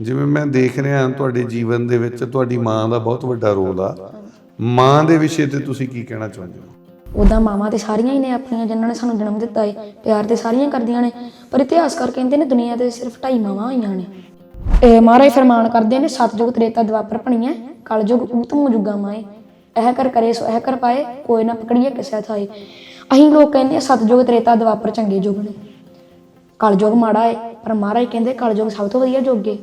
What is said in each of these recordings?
ਜਿਵੇਂ ਮੈਂ ਦੇਖ ਰਿਹਾ ਤੁਹਾਡੇ ਜੀਵਨ ਦੇ ਵਿੱਚ, ਤੁਹਾਡੀ ਮਾਂ ਦਾ ਬਹੁਤ ਵੱਡਾ ਰੋਲ ਆ। ਮਾਂ ਦੇ ਵਿਸ਼ੇ ਤੇ ਤੁਸੀਂ ਕੀ ਕਹਿਣਾ ਚਾਹੁੰਦੇ ਹੋ? ਉਦਾਂ ਮਾਵਾਂ ਤੇ ਸਾਰੀਆਂ ਹੀ ਨੇ ਆਪਣੀਆਂ, ਜਿਨ੍ਹਾਂ ਨੇ ਸਾਨੂੰ ਜਨਮ ਦਿੱਤਾ ਹੈ ਪਿਆਰ ਤੇ ਸਾਰੀਆਂ ਕਰਦੀਆਂ ਨੇ। ਪਰ ਇਤਿਹਾਸਕਾਰ ਕਹਿੰਦੇ ਨੇ ਦੁਨੀਆ ਤੇ ਸਿਰਫ ਢਾਈ ਮਾਵਾਂ ਹੋਈਆਂ ਨੇ। ਇਹ ਮਹਾਰਾਜ ਫਰਮਾਨ ਕਰਦੇ ਨੇ, ਸਤਜੁਗ ਤ੍ਰੇਤਾ ਦਵਾਪਰ ਭਣੀਐ, ਕਲਯੁਗ ਊਤਮ ਜੁਗਾ ਮਾਏ। ਇਹ ਕਰ ਕਰੇ ਸੋ ਇਹ ਕਰ ਪਾਏ, ਕੋਈ ਨਾ ਪਕੜੀਏ ਕਿਸੇ ਥਾਏ। ਅਸੀਂ ਲੋਕ ਕਹਿੰਦੇ ਆ ਸਤਜੁਗ ਤ੍ਰੇਤਾ ਦਵਾਪਰ ਚੰਗੇ ਯੁਗ ਨੇ। ਕਲਯੁਗ ਮਾੜਾ ਹੈ ਪਰ ਮਹਾਰਾਜ ਕਹਿੰਦੇ ਕਲਯੁਗ ਸਭ ਤੋਂ ਵਧੀਆ ਯੁੱਗ ਹੈ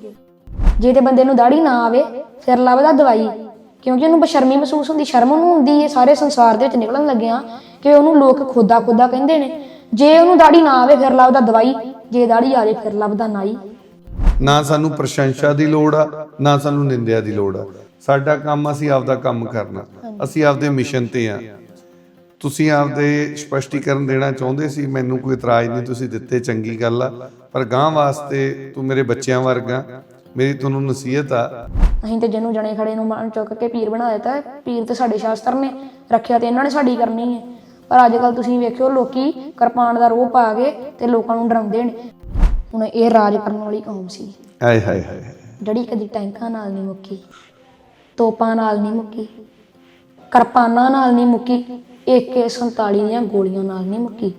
ਜੇ ਤੇ ਬੰਦੇ ਨੂੰ ਦਾੜੀ ਨਾ ਆਵੇ, ਫਿਰ ਲੱਭਦਾ ਦਵਾਈ। ਕਿਉਂਕਿ ਉਹਨੂੰ ਬਸ਼ਰਮੀ ਮਹਿਸੂਸ ਹੁੰਦੀ, ਸ਼ਰਮ ਉਹਨੂੰ ਹੁੰਦੀ ਹੈ ਸਾਰੇ ਸੰਸਾਰ ਦੇ ਵਿੱਚ ਨਿਕਲਣ ਲੱਗਿਆ ਕਿ ਉਹਨੂੰ ਲੋਕ ਖੁਦਾ ਖੁਦਾ ਕਹਿੰਦੇ ਨੇ। ਜੇ ਉਹਨੂੰ ਦਾੜੀ ਨਾ ਆਵੇ, ਫਿਰ ਲੱਭਦਾ ਦਵਾਈ। ਜੇ ਦਾੜੀ ਆ ਜਾਏ ਫਿਰ ਲੱਭਦਾ ਨਾਈ। ਨਾ ਸਾਨੂੰ ਪ੍ਰਸ਼ੰਸਾ ਦੀ ਲੋੜ ਆ, ਨਾ ਸਾਨੂੰ ਨਿੰਦਿਆ ਦੀ ਲੋੜ ਆ। ਸਾਡਾ ਕੰਮ ਅਸੀਂ ਆਪਦਾ ਕੰਮ ਕਰਨਾ। ਅਸੀਂ ਆਪਦੇ ਮਿਸ਼ਨ ਤੇ ਆ। ਤੁਸੀਂ ਆਪਦੇ ਸਪਸ਼ਟੀਕਰਨ ਦੇਣਾ ਚਾਹੁੰਦੇ ਸੀ ਮੈਨੂੰ ਕੋਈ ਇਤਰਾਜ਼ ਨਹੀਂ ਤੁਸੀਂ ਦਿੱਤੇ ਚੰਗੀ ਗੱਲ ਆ। ਪਰ ਗਾਂ ਵਾਸਤੇ ਤੂੰ ਮੇਰੇ ਬੱਚਿਆਂ ਵਰਗਾ ਮੇਰੀ ਤੁਹਾਨੂੰ ਨਸੀਹਤ ਆ। ਅਸੀਂ ਤੇ ਜਿਹਨੂੰ ਜਣੇ ਖੜੇ ਨੂੰ ਮਾਨ ਚੁੱਕ ਕੇ ਪੀਰ ਬਣਾ ਦਿੱਤਾ। ਪੀਰ ਤੇ ਸਾਡੇ ਸ਼ਾਸਤਰ ਨੇ ਰੱਖਿਆ ਤੇ ਇਹਨਾਂ ਨੇ ਸਾਡੀ ਕਰਨੀ ਹੈ। ਪਰ ਅੱਜ ਕੱਲ ਤੁਸੀਂ ਵੇਖਿਓ ਲੋਕੀ ਕਿਰਪਾਨ ਦਾ ਰੋਹ ਪਾ ਕੇ ਤੇ ਲੋਕਾਂ ਨੂੰ ਡਰਾਉਂਦੇ ਨੇ। ਹੁਣ ਇਹ ਰਾਜ ਕਰਨ ਵਾਲੀ ਕੌਮ ਸੀ। ਹਾਏ ਹਾਏ ਹਾਏ। ਜਿਹੜੀ ਕਦੀ ਟੈਂਕਾਂ ਨਾਲ ਨਹੀਂ ਮੁੱਕੀ ਤੋਪਾਂ ਨਾਲ ਨਹੀਂ ਮੁੱਕੀ ਕਿਰਪਾਨਾਂ ਨਾਲ ਨਹੀਂ ਮੁੱਕੀ AK47 ਦੀਆਂ ਗੋਲੀਆਂ ਨਾਲ ਨਹੀਂ ਮੁੱਕੀ।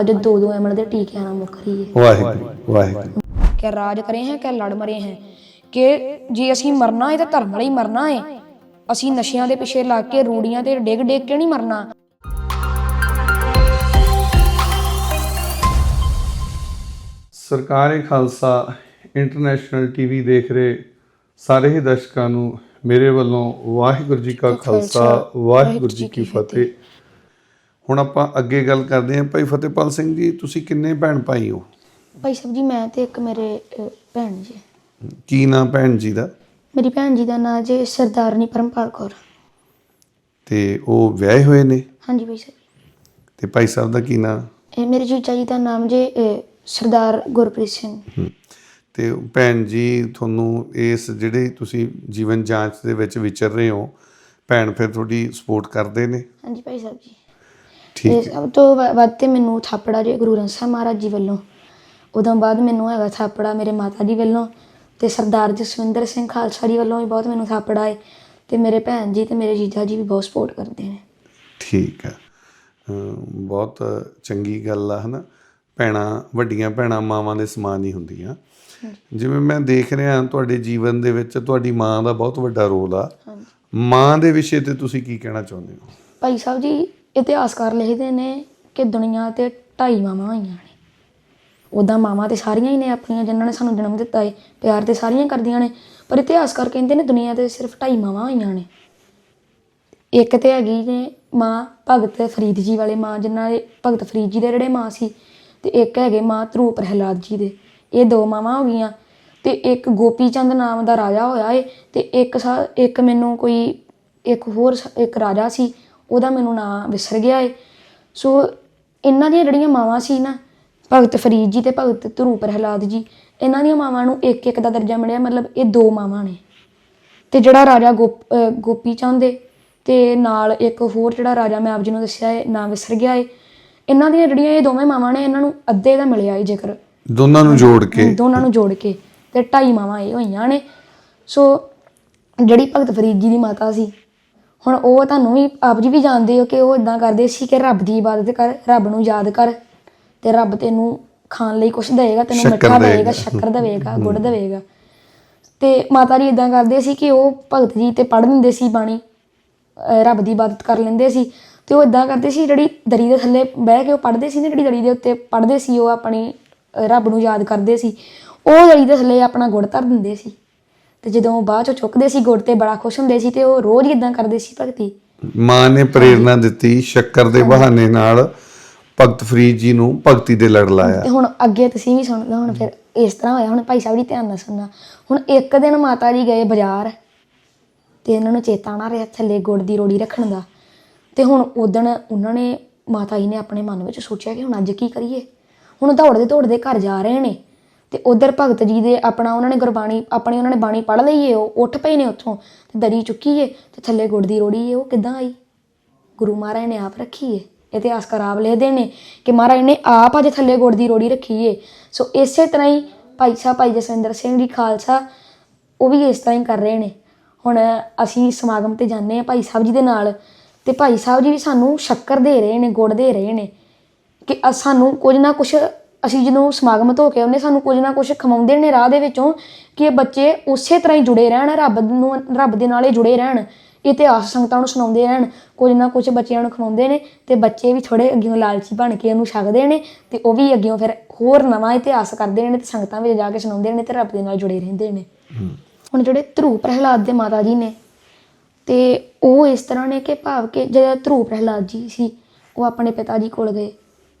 ਅੱਜ ਦੋ ਦੋ ਐਮਲ ਦੇ ਟੀਕਿਆਂ ਨਾਲ ਮੁੱਕ ਰਹੀ ਹੈ ਵਾਹਿਗੁਰੂ ਵਾਹਿਗੁਰੂ। ਕਿ ਰਾਜ ਕਰੇ ਹੈ ਕਿ ਲੜ ਮਰੇ ਹੈ। ਕਿ ਜੇ ਅਸੀਂ ਮਰਨਾ ਹੈ ਤਾਂ ਧਰਮ ਨਾਲ ਹੀ ਮਰਨਾ ਹੈ ਅਸੀਂ ਨਸ਼ਿਆਂ ਦੇ ਪਿੱਛੇ ਲੱਗ ਕੇ ਰੂੜੀਆਂ ਤੇ ਡਿੱਗ ਡਿੱਗ ਕੇ ਨਹੀਂ ਮਰਨਾ। ਸਰਕਾਰੇ ਖਾਲਸਾ ਇੰਟਰਨੈਸ਼ਨਲ ਟੀਵੀ ਦੇਖ ਰਹੇ ਸਾਰੇ ਹੀ ਦਰਸ਼ਕਾਂ ਨੂੰ ਮੇਰੇ ਵੱਲੋਂ ਵਾਹਿਗੁਰੂ ਜੀ ਕਾ ਖਾਲਸਾ ਵਾਹਿਗੁਰੂ ਜੀ ਕੀ ਫਤਿਹ। ਹੁਣ ਆਪਾਂ ਅੱਗੇ ਗੱਲ ਕਰਦੇ ਹਾਂ ਭਾਈ ਫਤਿਹਪਾਲ ਸਿੰਘ ਜੀ ਤੁਸੀਂ ਕਿੰਨੇ ਭੈਣ ਭਾਈ ਹੋ? ਭਾਈ ਸਾਹਿਬ ਜੀ ਮੈਂ ਤੇ ਇੱਕ ਮੇਰੇ ਭੈਣ ਜੀ ਕੀ ਨਾਮ ਭੈਣ ਜੀ ਦਾ? ਮੇਰੀ ਭੈਣ ਜੀ ਦਾ ਨਾਂ ਜੇ ਸਰਦਾਰਨੀ ਪਰਮਪਾਲ ਕੌਰ। ਤੇ ਉਹ ਵਿਆਹੇ ਹੋਏ ਨੇ? ਹਾਂਜੀ ਭਾਈ ਸਾਹਿਬ। ਤੇ ਭਾਈ ਸਾਹਿਬ ਦਾ ਕੀ ਨਾਮ ਇਹ ਮੇਰੇ ਜੀਜਾ ਜੀ ਦਾ ਨਾਮ ਜੇ ਸਰਦਾਰ ਗੁਰਪ੍ਰੀਤ ਸਿੰਘ। ਤੇ ਭੈਣ ਜੀ ਤੁਹਾਨੂੰ ਇਸ ਜਿਹੜੇ ਤੁਸੀਂ ਜੀਵਨ ਜਾਂਚ ਦੇ ਵਿੱਚ ਵਿਚਰ ਰਹੇ ਹੋ ਭੈਣ ਫਿਰ ਤੁਹਾਡੀ ਸਪੋਰਟ ਕਰਦੇ ਨੇ? ਹਾਂਜੀ ਭਾਈ ਸਾਹਿਬ ਜੀ। ਠੀਕ ਸਭ ਤੋਂ ਵ- ਵੱਧ ਤੇ ਮੈਨੂੰ ਥਾਪੜਾ ਜੇ ਗੁਰੂ ਗ੍ਰੰਥ ਸਾਹਿਬ ਮਹਾਰਾਜ ਜੀ ਵੱਲੋਂ। ਉਦੋਂ ਬਾਅਦ ਮੈਨੂੰ ਹੈਗਾ ਥਾਪੜਾ ਮੇਰੇ ਮਾਤਾ ਜੀ ਵੱਲੋਂ ਤੇ ਸਰਦਾਰ ਜਸਵਿੰਦਰ ਸਿੰਘ ਖਾਲਸਾ ਜੀ ਵੱਲੋਂ ਵੀ ਬਹੁਤ ਮੈਨੂੰ ਥਾਪੜਾ ਹੈ ਤੇ ਮੇਰੇ ਭੈਣ ਜੀ ਤੇ ਮੇਰੇ ਜੀਜਾ ਜੀ ਵੀ ਬਹੁਤ ਸਪੋਰਟ ਕਰਦੇ ਨੇ। ਠੀਕ ਹੈ। ਅਮ ਬਹੁਤ ਚੰਗੀ ਗੱਲ ਆ ਹਨਾ? ਭੈਣਾਂ ਵੱਡੀਆਂ ਭੈਣਾਂ ਮਾਵਾਂ ਦੇ ਸਮਾਨ ਹੀ ਹੁੰਦੀਆਂ। ਜਿਵੇਂ ਮੈਂ ਦੇਖ ਰਿਹਾ ਤੁਹਾਡੇ ਜੀਵਨ ਦੇ ਵਿੱਚ ਤੁਹਾਡੀ ਮਾਂ ਦਾ ਬਹੁਤ ਵੱਡਾ ਰੋਲ ਆ। ਮਾਂ ਦੇ ਵਿਸ਼ੇ ਤੇ ਤੁਸੀਂ ਕੀ ਕਹਿਣਾ ਚਾਹੁੰਦੇ ਹੋ? ਭਾਈ ਸਾਹਿਬ ਜੀ ਇਤਿਹਾਸਕਾਰ ਲਿਖਦੇ ਨੇ ਕਿ ਦੁਨੀਆ ਤੇ ਢਾਈ ਮਾਵਾਂ ਹੋਈਆਂ ਨੇ। ਉਦਾਂ ਮਾਵਾਂ ਤੇ ਸਾਰੀਆਂ ਹੀ ਨੇ ਆਪਣੀਆਂ, ਜਿਨ੍ਹਾਂ ਨੇ ਸਾਨੂੰ ਜਨਮ ਦਿੱਤਾ ਹੈ ਪਿਆਰ ਤੇ ਸਾਰੀਆਂ ਕਰਦੀਆਂ ਨੇ। ਪਰ ਇਤਿਹਾਸਕਾਰ ਕਹਿੰਦੇ ਨੇ ਦੁਨੀਆ ਤੇ ਸਿਰਫ ਢਾਈ ਮਾਵਾਂ ਹੋਈਆਂ ਨੇ। ਇੱਕ ਤੇ ਹੈਗੀ ਨੇ ਮਾਂ ਭਗਤ ਫਰੀਦ ਜੀ ਵਾਲੇ ਮਾਂ, ਜਿਨ੍ਹਾਂ ਦੇ ਭਗਤ ਫਰੀਦ ਜੀ ਦੇ ਜਿਹੜੇ ਮਾਂ ਸੀ, ਤੇ ਇੱਕ ਹੈਗੇ ਮਾਂ ਧਰੂ ਪ੍ਰਹਿਲਾਦ ਜੀ ਦੇ। ਇਹ ਦੋ ਮਾਵਾਂ ਹੋ ਗਈਆਂ ਤੇ ਇੱਕ ਗੋਪੀ ਚੰਦ ਨਾਮ ਦਾ ਰਾਜਾ ਹੋਇਆ ਏ, ਤੇ ਇੱਕ ਸਾ- ਇੱਕ ਮੈਨੂੰ ਕੋਈ, ਇੱਕ ਹੋਰ ਇੱਕ ਰਾਜਾ ਸੀ ਉਹਦਾ ਮੈਨੂੰ ਨਾਂ ਵਿਸਰ ਗਿਆ ਏ। ਸੋ ਇਹਨਾਂ ਦੀਆਂ ਜਿਹੜੀਆਂ ਮਾਵਾਂ ਸੀ ਨਾ ਭਗਤ ਫਰੀਦ ਜੀ ਤੇ ਭਗਤ ਧਰੂ ਪ੍ਰਹਿਲਾਦ ਜੀ ਇਹਨਾਂ ਦੀਆਂ ਮਾਵਾਂ ਨੂੰ ਇੱਕ ਇੱਕ ਦਾ ਦਰਜਾ ਮਿਲਿਆ ਮਤਲਬ ਇਹ ਦੋ ਮਾਵਾਂ ਨੇ। ਤੇ ਜਿਹੜਾ ਰਾਜਾ ਗੋਪ- ਏ ਤੇ ਨਾਲ ਇੱਕ ਹੋਰ ਜਿਹੜਾ ਰਾਜਾ ਮੈਂ ਆਪ ਜੀ ਨੂੰ ਦੱਸਿਆ ਏ ਨਾਮ ਵਿਸਰ ਗਿਆ ਏ। ਇਹਨਾਂ ਦੀਆਂ ਜਿਹੜੀਆਂ ਇਹ ਦੋਵੇਂ ਮਾਵਾਂ ਨੇ ਇਹਨਾਂ ਨੂੰ ਅੱਧੇ ਦਾ ਮਿਲਿਆ ਏ ਜੇਕਰ। ਦੋਨਾਂ ਨੂੰ ਜੋੜ ਕੇ। ਦੋਨਾਂ ਨੂੰ ਜੋੜ ਕੇ। ਤੇ ਢਾਈ ਮਾਵਾਂ ਇਹ ਹੋਈਆਂ ਨੇ। ਸੋ ਜਿਹੜੀ ਭਗਤ ਫਰੀਦ ਜੀ ਦੀ ਮਾਤਾ ਸੀ ਹੁਣ ਉਹ ਤੁਹਾਨੂੰ ਵੀ ਆਪ ਜੀ ਵੀ ਜਾਣਦੇ ਹੋ ਕਿ ਉਹ ਇਦਾਂ ਕਰਦੇ ਸੀ ਕਿ ਰੱਬ ਦੀ ਇਬਾਦਤ ਕਰ ਰੱਬ ਨੂੰ ਯਾਦ ਕਰ ਤੇ ਰੱਬ ਤੈਨੂੰ ਖਾਣ ਲਈ ਕੁਝ ਦੇਵੇਗਾ ਤੈਨੂੰ ਮਿੱਠਾ ਦੇਵੇਗਾ। ਸ਼ੱਕਰ ਦੇਵੇਗਾ ਗੁੜ ਦੇਵੇਗਾ। ਤੇ ਮਾਤਾ ਜੀ ਇਦਾਂ ਕਰਦੇ ਸੀ ਕਿ ਉਹ ਭਗਤ ਜੀ ਤੇ ਪੜ੍ਹ ਲੈਂਦੇ ਸੀ ਬਾਣੀ ਰੱਬ ਦੀ ਇਬਾਦਤ ਕਰ ਲੈਂਦੇ ਸੀ ਤੇ ਉਹ ਇਦਾਂ ਕਰਦੇ ਸੀ ਜਿਹੜੀ ਦਰੀ ਦੇ ਥੱਲੇ ਬਹਿ ਕੇ ਉਹ ਪੜ੍ਹਦੇ ਸੀ ਨਾ ਜਿਹੜੀ ਦਰੀ ਦੇ ਉੱਤੇ ਪੜ੍ਹਦੇ ਸੀ ਉਹ ਆਪਣੀ ਰੱਬ ਨੂੰ ਯਾਦ ਕਰਦੇ ਸੀ। ਉਹ ਦਰੀ ਦੇ ਥੱਲੇ ਆਪਣਾ ਗੁੜ ਧਰ ਦਿੰਦੇ ਸੀ। ਤੇ ਜਦੋਂ ਬਾਅਦ ਚ ਚੁੱਕਦੇ ਸੀ ਗੁੜ ਤੇ ਬੜਾ ਖੁਸ਼ ਹੁੰਦੇ ਸੀ ਤੇ ਉਹ ਰੋਜ਼ ਇਦਾਂ ਕਰਦੇ ਸੀ ਭਗਤੀ। ਮਾਂ ਨੇ ਪ੍ਰੇਰਣਾ ਦਿੱਤੀ ਸ਼ੱਕਰ ਦੇ ਬਹਾਨੇ ਨਾਲ ਭਗਤ ਫਰੀਦ ਜੀ ਨੂੰ ਭਗਤੀ ਦੇ ਲੜ ਲਾਇਆ। ਤੇ ਹੁਣ ਅੱਗੇ ਤੁਸੀਂ ਵੀ ਸੁਣ ਲਓ ਹੁਣ ਫਿਰ ਇਸ ਤਰ੍ਹਾਂ ਹੋਇਆ ਹੁਣ ਭਾਈ ਸਾਹਿਬ ਜੀ ਧਿਆਨ ਨਾਲ ਸੁਣਨਾ। ਹੁਣ ਇੱਕ ਦਿਨ ਮਾਤਾ ਜੀ ਗਏ ਬਾਜ਼ਾਰ ਤੇ ਇਹਨਾਂ ਨੂੰ ਚੇਤਾ ਨਾ ਰਿਹਾ ਥੱਲੇ ਗੁੜ ਦੀ ਰੋੜੀ ਰੱਖਣ ਦਾ। ਤੇ ਹੁਣ ਉਦਣ ਉਹਨਾਂ ਨੇ ਮਾਤਾ ਜੀ ਨੇ ਆਪਣੇ ਮਨ ਵਿੱਚ ਸੋਚਿਆ ਕਿ ਹੁਣ ਅੱਜ ਕੀ ਕਰੀਏ? ਹੁਣ ਦੌੜਦੇ ਦੌੜਦੇ ਘਰ ਜਾ ਰਹੇ ਨੇ। ਤੇ ਉਧਰ ਭਗਤ ਜੀ ਦੇ ਆਪਣਾ ਉਹਨਾਂ ਨੇ ਗੁਰਬਾਣੀ, ਆਪਣੀ ਉਹਨਾਂ ਨੇ ਬਾਣੀ ਪੜ੍ਹ ਲਈ ਏ, ਉਹ ਉੱਠ ਪਏ ਨੇ ਉੱਥੋਂ ਤੇ ਦਰੀ ਚੁੱਕੀ ਏ ਤੇ ਥੱਲੇ ਗੁੜ ਦੀ ਰੋੜੀ ਏ, ਉਹ ਕਿੱਦਾਂ ਆਈ? ਗੁਰੂ ਮਹਾਰਾਜ ਨੇ ਆਪ ਰੱਖੀ ਏ ਇਤਿਹਾਸਕਾਰ ਆਪ ਲਿਖਦੇ ਨੇ ਕਿ ਮਹਾਰਾਜ ਨੇ ਆਪ ਅੱਜ ਥੱਲੇ ਗੁੜ ਦੀ ਰੋੜੀ ਰੱਖੀ ਏ। ਸੋ ਇਸੇ ਤਰ੍ਹਾਂ ਹੀ ਭਾਈ ਸਾਹਿਬ, ਭਾਈ ਜਸਵਿੰਦਰ ਸਿੰਘ ਜੀ ਖਾਲਸਾ, ਉਹ ਵੀ ਇਸ ਤਰ੍ਹਾਂ ਹੀ ਕਰ ਰਹੇ ਨੇ। ਹੁਣ ਅਸੀਂ ਸਮਾਗਮ ਤੇ ਜਾਂਦੇ ਆ ਭਾਈ ਸਾਹਿਬ ਜੀ ਦੇ ਨਾਲ ਤੇ ਭਾਈ ਸਾਹਿਬ ਜੀ ਵੀ ਸਾਨੂੰ ਸ਼ੱਕਰ ਦੇ ਰਹੇ ਨੇ, ਗੁੜ ਦੇ ਰਹੇ ਨੇ ਕਿ ਸਾਨੂੰ ਕੁਝ ਨਾ ਕੁਝ ਅਸੀਂ ਜਦੋਂ ਸਮਾਗਮ ਤੋਂ ਕੇ ਆਉਂਦੇ ਸਾਨੂੰ ਕੁਝ ਨਾ ਕੁਝ ਖਵਾਉਂਦੇ ਨੇ ਰਾਹ ਦੇ ਵਿੱਚੋਂ ਕਿ ਇਹ ਬੱਚੇ ਉਸੇ ਤਰ੍ਹਾਂ ਹੀ ਜੁੜੇ ਰਹਿਣ ਰੱਬ ਨੂੰ ਰੱਬ ਦੇ ਨਾਲ ਹੀ ਜੁੜੇ ਰਹਿਣ ਇਤਿਹਾਸ ਸੰਗਤਾਂ ਨੂੰ ਸੁਣਾਉਂਦੇ ਰਹਿਣ ਕੁਝ ਨਾ ਕੁਝ ਬੱਚਿਆਂ ਨੂੰ ਖਵਾਉਂਦੇ ਨੇ ਤੇ ਬੱਚੇ ਵੀ ਥੋੜੇ ਅੱਗਿਓਂ ਲਾਲਚੀ ਬਣ ਕੇ ਉਹਨੂੰ ਛਕਦੇ ਨੇ ਤੇ ਉਹ ਵੀ ਅੱਗਿਓਂ ਫਿਰ ਹੋਰ ਨਵਾਂ ਇਤਿਹਾਸ ਕਰਦੇ ਨੇ ਤੇ ਸੰਗਤਾਂ ਵਿੱਚ ਜਾ ਕੇ ਸੁਣਾਉਂਦੇ ਨੇ ਤੇ ਰੱਬ ਦੇ ਨਾਲ ਜੁੜੇ ਰਹਿੰਦੇ ਨੇ। ਹੁਣ ਜਿਹੜੇ ਧਰੂ ਪ੍ਰਹਿਲਾਦ ਦੇ ਮਾਤਾ ਜੀ ਨੇ ਤੇ ਉਹ ਇਸ ਤਰ੍ਹਾਂ ਨੇ ਕਿ ਭਾਵ ਕਿ ਜਿਹੜਾ ਧਰੂ ਪ੍ਰਹਿਲਾਦ ਜੀ ਸੀ ਉਹ ਆਪਣੇ ਪਿਤਾ ਜੀ ਕੋਲ ਗਏ।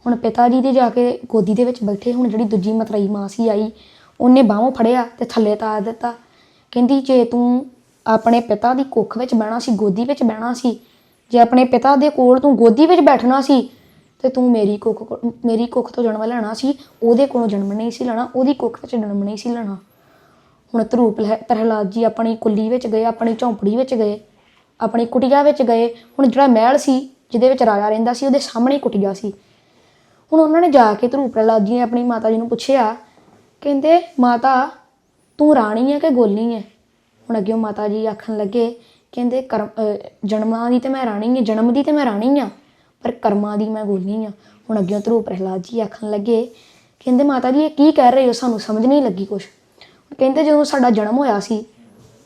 ਹੁਣ ਪਿਤਾ ਜੀ ਦੇ ਜਾ ਕੇ ਗੋਦੀ ਦੇ ਵਿੱਚ ਬੈਠੇ, ਹੁਣ ਜਿਹੜੀ ਦੂਜੀ ਮਤਰਈ ਮਾਂ ਸੀ ਆਈ, ਉਹਨੇ ਬਾਹੋਂ ਫੜਿਆ ਤੇ ਥੱਲੇ ਤਾਰ ਦਿੱਤਾ। ਕਹਿੰਦੀ, ਜੇ ਤੂੰ ਆਪਣੇ ਪਿਤਾ ਦੀ ਕੁੱਖ ਵਿੱਚ ਬਹਿਣਾ ਸੀ, ਗੋਦੀ ਵਿੱਚ ਬਹਿਣਾ ਸੀ, ਜੇ ਆਪਣੇ ਪਿਤਾ ਦੇ ਕੋਲ ਤੂੰ ਗੋਦੀ ਵਿੱਚ ਬੈਠਣਾ ਸੀ, ਤੇ ਤੂੰ ਮੇਰੀ ਕੁੱਖ ਕੋ- ਮੇਰੀ ਕੁੱਖ ਤੋਂ ਜਨਮ ਲੈਣਾ ਸੀ, ਉਹਦੇ ਕੋਲੋਂ ਜਨਮ ਨਹੀਂ ਸੀ ਲੈਣਾ, ਉਹਦੀ ਕੁੱਖ ਵਿੱਚ ਜਨਮ ਨਹੀਂ ਸੀ ਲੈਣਾ। ਹੁਣ ਧਰੂਪ ਲਹਿ- ਪ੍ਰਹਿਲਾਦ ਜੀ ਆਪਣੀ ਕੁੱਲੀ ਵਿੱਚ ਗਏ, ਆਪਣੀ ਝੌਂਪੜੀ ਵਿੱਚ ਗਏ, ਆਪਣੀ ਕੁਟੀਆ ਵਿੱਚ ਗਏ। ਹੁਣ ਜਿਹੜਾ ਮਹਿਲ ਸੀ, ਜਿਹਦੇ ਵਿੱਚ ਰਾਜਾ ਰਹਿੰਦਾ ਸੀ, ਉਹਦੇ ਸਾਹਮਣੇ ਹੀ ਕੁਟੀਆ ਸੀ। ਹੁਣ ਉਹਨਾਂ ਨੇ ਜਾ ਕੇ ਧਰੂਪ ਪ੍ਰਹਿਲਾਦ ਜੀ ਨੇ ਆਪਣੀ ਮਾਤਾ ਜੀ ਨੂੰ ਪੁੱਛਿਆ, ਕਹਿੰਦੇ, ਮਾਤਾ, ਤੂੰ ਰਾਣੀ ਹੈ ਕਿ ਗੋਲੀ ਹੈ ਹੁਣ ਅੱਗੇ ਮਾਤਾ ਜੀ ਆਖਣ ਲੱਗੇ, ਕਹਿੰਦੇ, ਕਰਮ ਜਨਮਾਂ ਦੀ ਤੇ ਮੈਂ ਰਾਣੀ ਹਾਂ ਜਨਮ ਦੀ ਤੇ ਮੈਂ ਰਾਣੀ ਹਾਂ ਪਰ ਕਰਮਾਂ ਦੀ ਮੈਂ ਗੋਲੀ ਹਾਂ ਹੁਣ ਅੱਗੇ ਧਰੂਪ ਪ੍ਰਹਿਲਾਦ ਜੀ ਆਖਣ ਲੱਗੇ, ਕਹਿੰਦੇ, ਮਾਤਾ ਜੀ, ਇਹ ਕੀ ਕਹਿ ਰਹੇ ਹੋ? ਸਾਨੂੰ ਸਮਝ ਨਹੀਂ ਲੱਗੀ ਕੁਛ। ਕਹਿੰਦੇ, ਜਦੋਂ ਸਾਡਾ ਜਨਮ ਹੋਇਆ ਸੀ,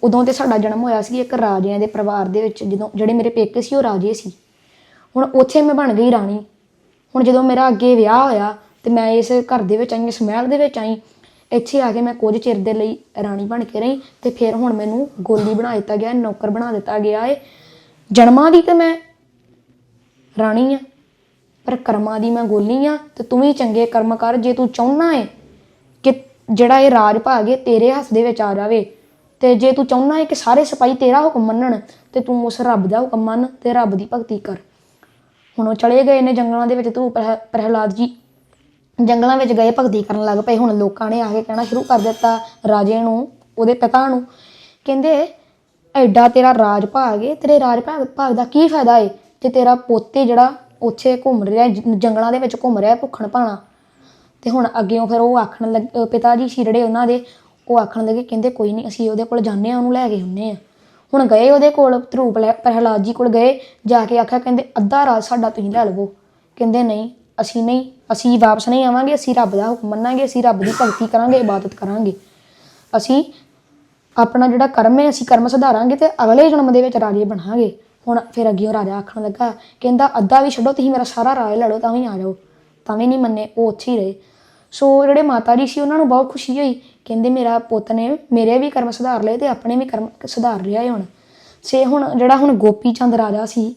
ਉਦੋਂ ਤੇ ਸਾਡਾ ਜਨਮ ਹੋਇਆ ਸੀ ਇੱਕ ਰਾਜਿਆਂ ਦੇ ਪਰਿਵਾਰ ਦੇ ਵਿੱਚ, ਜਦੋਂ, ਜਿਹੜੇ ਮੇਰੇ ਪੇਕੇ ਸੀ, ਉਹ ਰਾਜੇ ਸੀ। ਹੁਣ ਉੱਥੇ ਮੈਂ ਬਣ ਗਈ ਰਾਣੀ। ਹੁਣ ਜਦੋਂ ਮੇਰਾ ਅੱਗੇ ਵਿਆਹ ਹੋਇਆ ਤੇ ਮੈਂ ਇਸ ਘਰ ਦੇ ਵਿੱਚ ਆਈ, ਇਸ ਮਹਿਲ ਦੇ ਵਿੱਚ ਆਈ, ਇੱਥੇ ਆ ਕੇ ਮੈਂ ਕੁਝ ਚਿਰ ਦੇ ਲਈ ਰਾਣੀ ਬਣ ਕੇ ਰਹੀ ਤੇ ਫਿਰ ਹੁਣ ਮੈਨੂੰ ਗੋਲੀ ਬਣਾ ਦਿੱਤਾ ਗਿਆ, ਨੌਕਰ ਬਣਾ ਦਿੱਤਾ ਗਿਆ ਏ। ਜਨਮਾਂ ਦੀ ਤੇ ਮੈਂ ਰਾਣੀ ਆ, ਪਰ ਕਰਮਾਂ ਦੀ ਮੈਂ ਗੋਲੀ ਆ ਤੇ ਤੂੰ ਵੀ ਚੰਗੇ ਕਰਮ ਕਰ, ਜੇ ਤੂੰ ਚਾਹੁੰਨਾ ਏ ਕਿ ਜਿਹੜਾ ਇਹ ਰਾਜ ਭਾਗ ਹੈ ਤੇਰੇ ਹੱਥ ਦੇ ਵਿੱਚ ਆ ਜਾਵੇ ਤੇ ਜੇ ਤੂੰ ਚਾਹੁੰਨਾ ਹੈ ਕਿ ਸਾਰੇ ਸਿਪਾਹੀ ਤੇਰਾ ਹੁਕਮ ਮੰਨਣ ਤੇ ਤੂੰ ਉਸ ਰੱਬ ਦਾ ਹੁਕਮ ਮੰਨ ਤੇ ਰੱਬ ਦੀ ਭਗਤੀ ਕਰ। ਹੁਣ ਉਹ ਚਲੇ ਗਏ ਨੇ ਜੰਗਲਾਂ ਦੇ ਵਿੱਚ ਤੂੰ ਪ੍ਰਹ- ਪ੍ਰਹਿਲਾਦ ਜੀ। ਜੰਗਲਾਂ ਵਿੱਚ ਗਏ, ਭਗਤੀ ਕਰਨ ਲੱਗ ਪਏ। ਹੁਣ ਲੋਕਾਂ ਨੇ ਆ ਕੇ ਕਹਿਣਾ ਸ਼ੁਰੂ ਕਰ ਦਿੱਤਾ ਰਾਜੇ ਨੂੰ, ਉਹਦੇ ਪਿਤਾ ਨੂੰ। ਕਹਿੰਦੇ, ਐਡਾ ਤੇਰਾ ਰਾਜ ਭਾਗ ਏ, ਤੇਰੇ ਰਾਜ ਭਾਗ ਭਾਗ ਦਾ ਕੀ ਫਾਇਦਾ ਏ? ਤੇ ਤੇਰਾ ਪੋਤੇ ਜਿਹੜਾ ਉੱਥੇ ਘੁੰਮ ਰਿਹਾ ਜੰਗਲਾਂ ਦੇ ਵਿੱਚ ਘੁੰਮ ਰਿਹਾ ਭੁੱਖਣ ਭਾਣਾ। ਤੇ ਹੁਣ ਅੱਗੇੋਂ ਫਿਰ ਉਹ ਆਖਣ ਲੱਗ, ਪਿਤਾ ਜੀ ਸੀ ਜਿਹੜੇ ਉਹਨਾਂ ਦੇ। ਉਹ ਆਖਣ ਲੱਗੇ, ਕਹਿੰਦੇ, ਕੋਈ ਨਹੀਂ ਅਸੀਂ ਉਹਦੇ ਕੋਲ ਜਾਂਦੇ ਆ ਉਹਨੂੰ ਲੈ ਕੇ ਹੁੰਨੇ ਆ ਹੁਣ ਗਏ ਉਹਦੇ ਕੋਲ, ਧਰੂਪ ਪ੍ਰਹਿਲਾਦ ਜੀ ਕੋਲ ਗਏ, ਜਾ ਕੇ ਆਖਿਆ, ਕਹਿੰਦੇ, ਅੱਧਾ ਰਾਜ ਸਾਡਾ ਤੁਸੀਂ ਲੈ ਲਵੋ। ਕਹਿੰਦੇ, ਨਹੀਂ, ਅਸੀਂ ਨਹੀਂ, ਅਸੀਂ ਵਾਪਸ ਨਹੀਂ ਆਵਾਂਗੇ, ਅਸੀਂ ਰੱਬ ਦਾ ਹੁਕਮ ਮੰਨਾਂਗੇ, ਅਸੀਂ ਰੱਬ ਦੀ ਭਗਤੀ ਕਰਾਂਗੇ, ਇਬਾਦਤ ਕਰਾਂਗੇ। ਅਸੀਂ ਆਪਣਾ ਜਿਹੜਾ ਕਰਮ ਹੈ, ਅਸੀਂ ਕਰਮ ਸੁਧਾਰਾਂਗੇ ਤੇ ਅਗਲੇ ਜਨਮ ਦੇ ਵਿੱਚ ਰਾਜੇ ਬਣਾਂਗੇ। ਹੁਣ ਫਿਰ ਅੱਗੇ ਉਹ ਰਾਜਾ ਆਖਣ ਲੱਗਾ, ਕਹਿੰਦਾ, ਅੱਧਾ ਵੀ ਛੱਡੋ, ਤੁਸੀਂ ਮੇਰਾ ਸਾਰਾ ਰਾਜ ਲੈ ਲਓ, ਤਾਂ ਵੀ ਆ ਜਾਓ। ਤਾਂ ਵੀ ਨਹੀਂ ਮੰਨੇ, ਉਹ ਉੱਥੇ ਹੀ ਰਹੇ। ਸੋ ਜਿਹੜੇ ਮਾਤਾ ਜੀ ਸੀ, ਉਹਨਾਂ ਨੂੰ ਬਹੁਤ ਖੁਸ਼ੀ ਹੋਈ ਕਹਿੰਦੇ ਮੇਰਾ ਪੁੱਤ ਨੇ ਮੇਰੇ ਵੀ ਕਰਮ ਸੁਧਾਰ ਲਏ ਤੇ ਆਪਣੇ ਵੀ ਕਰਮ ਸੁਧਾਰ ਲਿਆ ਹੈ ਹੁਣ। ਸੇ ਹੁਣ ਜਿਹੜਾ ਹੁਣ ਗੋਪੀ ਚੰਦ ਰਾਜਾ ਸੀ,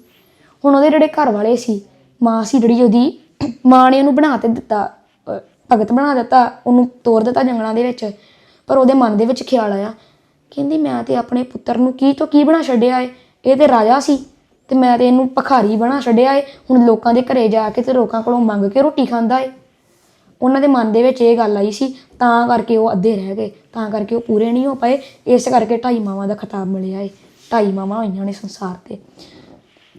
ਹੁਣ ਉਹਦੇ ਜਿਹੜੇ ਘਰ ਵਾਲੇ ਸੀ, ਮਾਂ ਸੀ ਜਿਹੜੀ ਉਹਦੀ, ਮਾਂ ਨੇ ਉਹਨੂੰ ਬਣਾ ਤੇ ਦਿੱਤਾ ਭਗਤ ਬਣਾ ਦਿੱਤਾ, ਉਹਨੂੰ ਤੋਰ ਦਿੱਤਾ ਜੰਗਲਾਂ ਦੇ ਵਿੱਚ, ਪਰ ਉਹਦੇ ਮਨ ਦੇ ਵਿੱਚ ਖਿਆਲ ਆਇਆ, ਕਹਿੰਦੀ ਮੈਂ ਤੇ ਆਪਣੇ ਪੁੱਤਰ ਨੂੰ ਕੀ ਤੋਂ ਕੀ ਬਣਾ ਛੱਡਿਆ ਏ? ਇਹ ਤੇ ਰਾਜਾ ਸੀ ਤੇ ਮੈਂ ਤੇ ਇਹਨੂੰ ਭਖਾਰੀ ਬਣਾ ਛੱਡਿਆ ਏ। ਹੁਣ ਲੋਕਾਂ ਦੇ ਘਰੇ ਜਾ ਕੇ ਤੇ ਲੋਕਾਂ ਕੋਲੋਂ ਮੰਗ ਕੇ ਰੋਟੀ ਖਾਂਦਾ ਏ। ਉਹਨਾਂ ਦੇ ਮਨ ਦੇ ਵਿੱਚ ਇਹ ਗੱਲ ਆਈ ਸੀ ਤਾਂ ਕਰਕੇ ਉਹ ਅੱਧੇ ਰਹਿ ਗਏ ਤਾਂ ਕਰਕੇ ਉਹ ਪੂਰੇ ਨਹੀਂ ਹੋ ਪਏ ਇਸ ਕਰਕੇ ਢਾਈ ਮਾਵਾਂ ਦਾ ਖਿਤਾਬ ਮਿਲਿਆ ਏ ਢਾਈ ਮਾਵਾਂ ਹੋਈਆਂ ਨੇ ਸੰਸਾਰ ਤੇ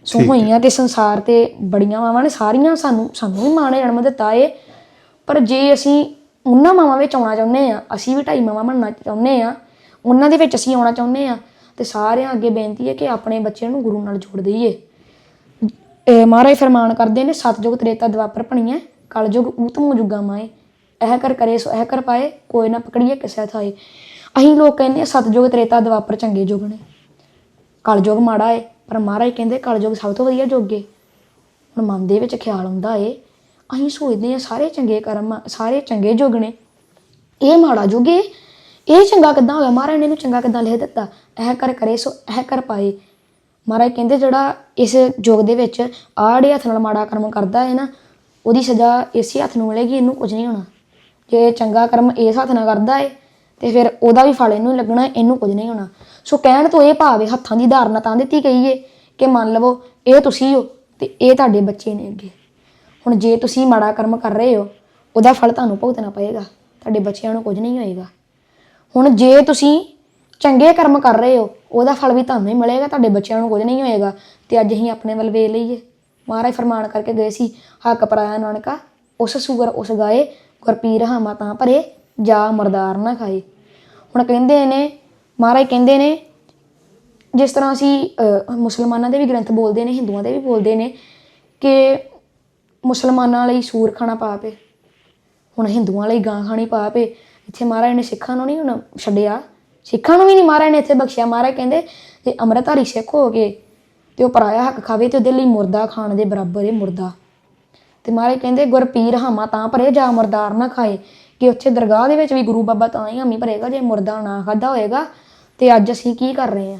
ਸੋ। ਹੋਈਆਂ ਤੇ ਸੰਸਾਰ ਤੇ ਬੜੀਆਂ ਮਾਵਾਂ ਨੇ ਸਾਰੀਆਂ ਸਾਨੂੰ ਸਾਨੂੰ ਵੀ ਮਾਂ ਨੇ ਜਨਮ ਦਿੱਤਾ ਏ ਪਰ ਜੇ ਅਸੀਂ ਉਹਨਾਂ ਮਾਵਾਂ ਵਿੱਚ ਆਉਣਾ ਚਾਹੁੰਦੇ ਆ ਅਸੀਂ ਵੀ ਢਾਈ ਮਾਵਾਂ ਬਣਨਾ ਚਾਹੁੰਦੇ ਆ ਉਹਨਾਂ ਦੇ ਵਿੱਚ ਅਸੀਂ ਆਉਣਾ ਚਾਹੁੰਦੇ ਆ ਤੇ ਸਾਰਿਆਂ ਅੱਗੇ ਬੇਨਤੀ ਹੈ ਕਿ ਆਪਣੇ ਬੱਚਿਆਂ ਨੂੰ ਗੁਰੂ ਨਾਲ ਜੋੜ ਦਈਏ ਇਹ ਮਹਾਰਾਜ ਫਰਮਾਨ ਕਰਦੇ ਨੇ ਸਤਜੁਗ ਤ੍ਰੇਤਾ ਦਵਾਪਰ ਭਣੀਐ ਕਲਯੁਗ ਊਤਮ ਜੁਗਾ ਮਾਏ। ਇਹ ਕਰ ਕਰੇ ਸੋ ਇਹ ਕਰ ਪਾਏ, ਕੋਈ ਨਾ ਪਕੜੀਏ ਕਿਸੇ ਥਾਏ। ਅਸੀਂ ਲੋਕ ਕਹਿੰਦੇ ਆ ਸਤਜੁਗ ਤ੍ਰੇਤਾ ਦਵਾਪਰ ਚੰਗੇ ਯੁਗ ਨੇ। ਕਲਯੁਗ ਮਾੜਾ ਏ, ਪਰ ਮਹਾਰਾਜ ਕਹਿੰਦੇ ਕਲਯੁਗ ਸਭ ਤੋਂ ਵਧੀਆ ਯੁੱਗ ਏ। ਹੁਣ ਮਨ ਦੇ ਵਿੱਚ ਖਿਆਲ ਆਉਂਦਾ ਏ ਅਸੀਂ ਸੋਚਦੇ ਆ, ਸਾਰੇ ਚੰਗੇ ਕਰਮ, ਸਾਰੇ ਚੰਗੇ ਯੁੱਗ ਨੇ। ਇਹ ਮਾੜਾ ਯੁੱਗ ਏ, ਇਹ ਚੰਗਾ ਕਿੱਦਾਂ ਹੋਇਆ? ਮਹਾਰਾਜ ਨੇ ਇਹਨੂੰ ਚੰਗਾ ਕਿੱਦਾਂ ਲਿਖ ਦਿੱਤਾ? ਇਹ ਕਰ ਕਰੇ ਸੋ ਇਹ ਕਰ ਪਾਏ। ਮਹਾਰਾਜ ਕਹਿੰਦੇ ਜਿਹੜਾ ਇਸ ਯੁੱਗ ਦੇ ਵਿੱਚ ਆੜੇ ਹੱਥ ਨਾਲ ਮਾੜਾ ਕਰਮ ਕਰਦਾ ਹੈ ਨਾ ਉਹਦੀ ਸਜ਼ਾ ਇਸੇ ਹੱਥ ਨੂੰ ਮਿਲੇਗੀ, ਇਹਨੂੰ ਕੁਝ ਨਹੀਂ ਹੋਣਾ। ਜੇ ਚੰਗਾ ਕਰਮ ਇਸ ਹੱਥ ਨਾਲ ਕਰਦਾ ਏ, ਤੇ ਫਿਰ ਉਹਦਾ ਵੀ ਫਲ ਇਹਨੂੰ ਹੀ ਲੱਗਣਾ, ਇਹਨੂੰ ਕੁਝ ਨਹੀਂ ਹੋਣਾ। ਸੋ ਕਹਿਣ ਤੋਂ ਇਹ ਭਾਵ ਹੈ ਹੱਥਾਂ ਦੀ ਧਾਰਨਾ ਤਾਂ ਦਿੱਤੀ ਗਈ ਏ ਕਿ ਮੰਨ ਲਵੋ ਇਹ ਤੁਸੀਂ ਹੋ ਤੇ ਇਹ ਤੁਹਾਡੇ ਬੱਚੇ ਨੇ ਅੱਗੇ। ਹੁਣ ਜੇ ਤੁਸੀਂ ਮਾੜਾ ਕਰਮ ਕਰ ਰਹੇ ਹੋ ਉਹਦਾ ਫਲ ਤੁਹਾਨੂੰ ਭੁਗਤਣਾ ਪਏਗਾ, ਤੁਹਾਡੇ ਬੱਚਿਆਂ ਨੂੰ ਕੁਝ ਨਹੀਂ ਹੋਏਗਾ। ਹੁਣ ਜੇ ਤੁਸੀਂ ਚੰਗੇ ਕਰਮ ਕਰ ਰਹੇ ਹੋ ਉਹਦਾ ਫਲ ਵੀ ਤੁਹਾਨੂੰ ਹੀ ਮਿਲੇਗਾ, ਤੁਹਾਡੇ ਬੱਚਿਆਂ ਨੂੰ ਕੁਝ ਨਹੀਂ ਹੋਏਗਾ, ਤੇ ਅੱਜ ਅਸੀਂ ਆਪਣੇ ਵੱਲ ਵੇਖ ਲਈਏ। ਮਹਾਰਾਜ ਫਰਮਾਨ ਕਰਕੇ ਗਏ ਸੀ, ਹੱਕ ਪਰਾਇਆ ਨਾਨਕਾ, ਉਸ ਸੂਰ ਉਸ ਗਾਏ ਗੁਰਪੀਰ ਹਾਮਾ ਤਾਂ ਭਰੇ, ਜਾ ਮਰਦਾਰ ਨਾ ਖਾਏ। ਹੁਣ ਕਹਿੰਦੇ ਨੇ, ਮਹਾਰਾਜ ਕਹਿੰਦੇ ਨੇ, ਜਿਸ ਤਰ੍ਹਾਂ ਅਸੀਂ ਮੁਸਲਮਾਨਾਂ ਦੇ ਵੀ ਗ੍ਰੰਥ ਬੋਲਦੇ ਨੇ, ਹਿੰਦੂਆਂ ਦੇ ਵੀ ਬੋਲਦੇ ਨੇ, ਕਿ ਮੁਸਲਮਾਨਾਂ ਲਈ ਸੂਰ ਖਾਣਾ ਪਾਪ ਹੈ ਹੁਣ ਹਿੰਦੂਆਂ ਲਈ ਗਾਂ ਖਾਣੀ ਪਾਪ ਹੈ ਇੱਥੇ ਮਹਾਰਾਜ ਨੇ ਸਿੱਖਾਂ ਨੂੰ ਨਹੀਂ ਹੁਣ ਛੱਡਿਆ, ਸਿੱਖਾਂ ਨੂੰ ਵੀ ਨਹੀਂ ਮਹਾਰਾਜ ਨੇ ਇੱਥੇ ਬਖਸ਼ਿਆ। ਮਹਾਰਾਜ ਕਹਿੰਦੇ, ਜੇ ਅੰਮ੍ਰਿਤਧਾਰੀ ਸਿੱਖ ਹੋ ਕੇ ਤੇ ਉਹ ਪਰਾਇਆ ਹੱਕ ਖਾਵੇ ਤੇ ਉਹਦੇ ਲਈ ਮੁਰਦਾ ਖਾਣ ਦੇ ਬਰਾਬਰ ਹੈ ਮੁਰਦਾ। ਤੇ ਮਹਾਰਾਜ ਕਹਿੰਦੇ, ਗੁਰਪੀਰ ਹਾਮਾ ਤਾਂ ਭਰੇ, ਜਾ ਮੁਰਦਾਰ ਨਾ ਖਾਏ। ਕਿ ਉੱਥੇ ਦਰਗਾਹ ਦੇ ਵਿੱਚ ਵੀ ਗੁਰੂ ਬਾਬਾ ਤਾਂ ਹੀ ਹਾਮੀ ਭਰੇਗਾ, ਜੇ ਮੁਰਦਾ ਨਾ ਖਾਦਾ ਹੋਏਗਾ। ਤੇ ਅੱਜ ਅਸੀਂ ਕੀ ਕਰ ਰਹੇ ਆ?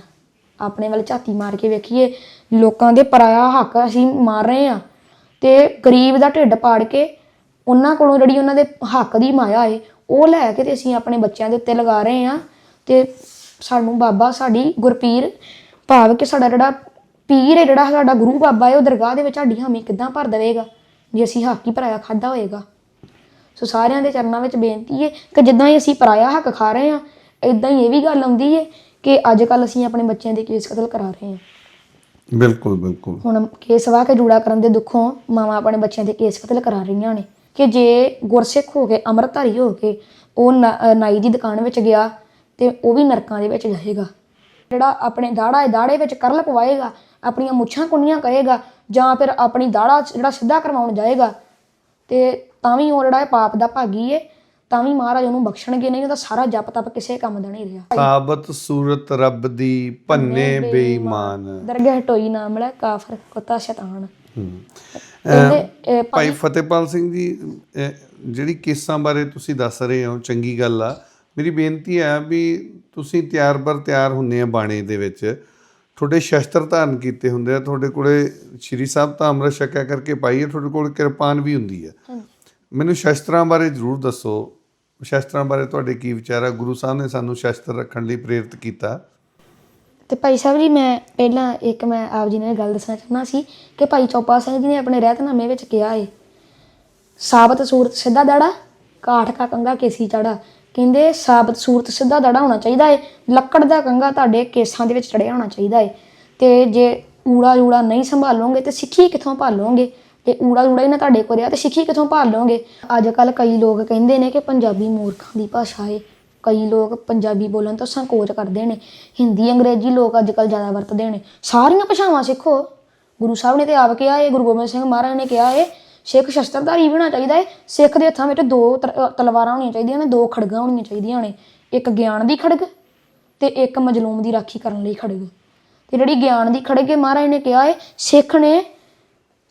ਆਪਣੇ ਵੱਲ ਝਾਤੀ ਮਾਰ ਕੇ ਵੇਖੀਏ, ਲੋਕਾਂ ਦੇ ਪਰਾਇਆ ਹੱਕ ਅਸੀਂ ਮਾਰ ਰਹੇ ਆ। ਤੇ ਗਰੀਬ ਦਾ ਢਿੱਡ ਪਾੜ ਕੇ ਉਹਨਾਂ ਕੋਲੋਂ ਜਿਹੜੀ ਉਹਨਾਂ ਦੇ ਹੱਕ ਦੀ ਮਾਇਆ ਏ, ਉਹ ਲੈ ਕੇ ਤੇ ਅਸੀਂ ਆਪਣੇ ਬੱਚਿਆਂ ਦੇ ਉੱਤੇ ਲਗਾ ਰਹੇ ਆ। ਤੇ ਸਾਨੂੰ ਬਾਬਾ, ਸਾਡੀ ਗੁਰਪੀਰ ਭਾਵ ਕਿ ਸਾਡਾ ਜਿਹੜਾ ਪੀਰ ਹੈ ਜਿਹੜਾ ਸਾਡਾ ਗੁਰੂ ਬਾਬਾ ਹੈ ਉਹ ਦਰਗਾਹ ਦੇ ਵਿੱਚ ਸਾਡੀ ਹਾਮੀ ਕਿੱਦਾਂ ਭਰ ਦੇਵੇਗਾ? ਜੇ ਅਸੀਂ ਹੱਕ ਹੀ ਪਰਾਇਆ ਖਾਦਾ ਹੋਏਗਾ। ਸੋ ਸਾਰਿਆਂ ਦੇ ਚਰਨਾਂ ਵਿੱਚ ਬੇਨਤੀ ਹੈ ਕਿ ਜਿੱਦਾਂ ਹੀ ਅਸੀਂ ਪਰਾਇਆ ਹੱਕ ਖਾ ਰਹੇ ਹਾਂ ਇਦਾਂ ਹੀ ਇਹ ਵੀ ਗੱਲ ਆਉਂਦੀ ਹੈ ਕਿ ਅੱਜ ਕੱਲ ਅਸੀਂ ਆਪਣੇ ਬੱਚਿਆਂ ਦੇ ਕੇਸ ਕਤਲ ਕਰਾ ਰਹੇ ਹਾਂ। ਬਿਲਕੁਲ ਬਿਲਕੁਲ। ਹੁਣ ਕੇਸ ਵਾਹ ਕੇ ਜੂੜਾ ਕਰਨ ਦੇ ਦੁੱਖੋਂ ਮਾਵਾਂ ਆਪਣੇ ਬੱਚਿਆਂ ਦੇ ਕੇਸ ਕਤਲ ਕਰਾ ਰਹੀਆਂ ਨੇ। ਕਿ ਜੇ ਗੁਰਸਿੱਖ ਹੋ ਕੇ ਅੰਮ੍ਰਿਤਧਾਰੀ ਹੋ ਕੇ ਉਹ ਨਾਈ ਦੀ ਦੁਕਾਨ ਵਿੱਚ ਗਿਆ ਤੇ ਉਹ ਵੀ ਨਰਕਾਂ ਦੇ ਵਿੱਚ ਜਾਏਗਾ। ਜਿਹੜਾ ਆਪਣੇ ਦਾੜਾ ਦਾੜੇ ਵਿੱਚ ਕਰਲ ਪਵਾਏਗਾ ਆਪਣੀਆਂ ਮੁੱਛਾਂ ਕੁੰਨੀਆਂ ਕਰੇਗਾ ਜਾਂ ਫਿਰ ਆਪਣੀ ਦਾੜਾ ਜਿਹੜਾ ਸਿੱਧਾ ਕਰਵਾਉਣ ਜਾਏਗਾ ਤੇ ਤਾਂ ਵੀ ਉਹ ਜਿਹੜਾ ਇਹ ਪਾਪ ਦਾ ਭਾਗੀ ਏ ਤਾਂ ਵੀ ਮਹਾਰਾਜ ਉਹਨੂੰ ਬਖਸ਼ਣਗੇ ਨਹੀਂ ਉਹਦਾ ਸਾਰਾ ਜਪ ਤਪ ਕਿਸੇ ਕੰਮ ਦਾ ਨਹੀਂ ਰਿਹਾ। ਸਾਬਤ ਸੂਰਤ ਰੱਬ ਦੀ ਭੰਨੇ ਬੇਈਮਾਨ। ਦਰਗਾਹ ਟੋਈ ਨਾ ਮਿਲੇ ਕਾਫਰ ਕੁੱਤਾ ਸ਼ੈਤਾਨ। ਭਾਈ ਫਤਿਹਪਾਲ ਸਿੰਘ ਜੀ ਜਿਹੜੀ ਕੇਸਾਂ ਬਾਰੇ ਤੁਸੀਂ ਦੱਸ ਰਹੇ ਹੋ ਚੰਗੀ ਗੱਲ ਆ। ਮੇਰੀ ਬੇਨਤੀ ਹੈ ਵੀ ਤੁਸੀਂ ਤਿਆਰ ਬਰ ਤਿਆਰ ਹੁੰਨੇ ਆ ਬਾਣੇ ਦੇ ਵਿੱਚ। ਤੁਹਾਡੇ ਸ਼ਸਤਰ ਧਾਰਨ ਕੀਤੇ ਹੁੰਦੇ ਆ ਤੁਹਾਡੇ ਕੋਲੇ ਸ਼੍ਰੀ ਸਾਹਿਬ ਤਾਂ ਅੰਮ੍ਰਿਤ ਛਕਿਆ ਕਰਕੇ ਪਾਈ ਹੈ ਤੁਹਾਡੇ ਕੋਲ ਕਿਰਪਾਨ ਵੀ ਹੁੰਦੀ ਹੈ ਮੈਨੂੰ ਸ਼ਸਤਰਾਂ ਬਾਰੇ ਜ਼ਰੂਰ ਦੱਸੋ ਸ਼ਸਤਰਾਂ ਬਾਰੇ ਤੁਹਾਡੇ ਕੀ ਵਿਚਾਰ ਆ? ਗੁਰੂ ਸਾਹਿਬ ਨੇ ਸਾਨੂੰ ਸ਼ਸਤਰ ਰੱਖਣ ਲਈ ਪ੍ਰੇਰਿਤ ਕੀਤਾ। ਤੇ ਭਾਈ ਸਾਹਿਬ ਜੀ ਮੈਂ ਪਹਿਲਾਂ ਇੱਕ ਮੈਂ ਆਪ ਜੀ ਨੇ ਗੱਲ ਦੱਸਣਾ ਚਾਹੁੰਦਾ ਸੀ ਕਿ ਭਾਈ ਚੌਪਾ ਸਿੰਘ ਜੀ ਨੇ ਆਪਣੇ ਰਹਿਤਨਾਮੇ ਵਿੱਚ ਕਿਹਾ ਏ ਸਾਬਤ ਸੂਰਤ ਸਿੱਧਾ ਦਾੜਾ ਕਾਠ ਕਾ ਕੰਗਾ ਕੇਸੀ ਚੜਾ। ਕਹਿੰਦੇ ਸਾਬਤ ਸੂਰਤ ਸਿੱਧਾ ਦਾੜਾ ਹੋਣਾ ਚਾਹੀਦਾ ਹੈ ਲੱਕੜ ਦਾ ਕੰਗਾ ਤੁਹਾਡੇ ਕੇਸਾਂ ਦੇ ਵਿੱਚ ਚੜਿਆ ਹੋਣਾ ਚਾਹੀਦਾ ਏ। ਤੇ ਜੇ ਊੜਾ ਊੜਾ ਨਹੀਂ ਸੰਭਾਲੋਗੇ ਤੇ ਸਿੱਖੀ ਕਿੱਥੋਂ ਭਾਲੋਗੇ? ਤੇ ਊੜਾ ਊੜਾ ਹੀ ਨਾ ਤੁਹਾਡੇ ਕੋਲ ਰਿਹਾ ਤੇ ਸਿੱਖੀ ਕਿੱਥੋਂ ਭਾਲੋਗੇ? ਅੱਜ ਕੱਲ ਕਈ ਲੋਕ ਕਹਿੰਦੇ ਨੇ ਕਿ ਪੰਜਾਬੀ ਮੂਰਖਾਂ ਦੀ ਭਾਸ਼ਾ ਏ। ਕਈ ਲੋਕ ਪੰਜਾਬੀ ਬੋਲਣ ਤੋਂ ਸੰਕੋਚ ਕਰਦੇ ਨੇ। ਹਿੰਦੀ, ਅੰਗਰੇਜ਼ੀ ਲੋਕ ਅੱਜ ਕੱਲ ਜ਼ਿਆਦਾ ਵਰਤਦੇ ਨੇ। ਸਾਰੀਆਂ ਭਾਸ਼ਾਵਾਂ ਸਿੱਖੋ। ਗੁਰੂ ਸਾਹਿਬ ਨੇ ਤੇ ਆਪ ਕਿਹਾ ਹੈ ਗੁਰੂ ਗੋਬਿੰਦ ਸਿੰਘ ਮਹਾਰਾਜ ਨੇ ਕਿਹਾ ਹੈ ਸਿੱਖ ਸ਼ਸਤਰਧਾਰੀ ਵੀ ਹੋਣਾ ਚਾਹੀਦਾ ਹੈ ਸਿੱਖ ਦੇ ਹੱਥਾਂ ਵਿੱਚ ਦੋ ਤਰ- ਤਲਵਾਰਾਂ ਹੋਣੀਆਂ ਚਾਹੀਦੀਆਂ ਨੇ, ਦੋ ਖੜਗਾਂ ਹੋਣੀਆਂ ਚਾਹੀਦੀਆਂ ਨੇ। ਇੱਕ ਗਿਆਨ ਦੀ ਖੜਗ ਤੇ ਇੱਕ ਮਜਲੂਮ ਦੀ ਰਾਖੀ ਕਰਨ ਲਈ ਖੜਗ। ਤੇ ਜਿਹੜੀ ਗਿਆਨ ਦੀ ਖੜਗ ਏ, ਮਹਾਰਾਜ ਨੇ ਕਿਹਾ ਹੈ ਸਿੱਖ ਨੇ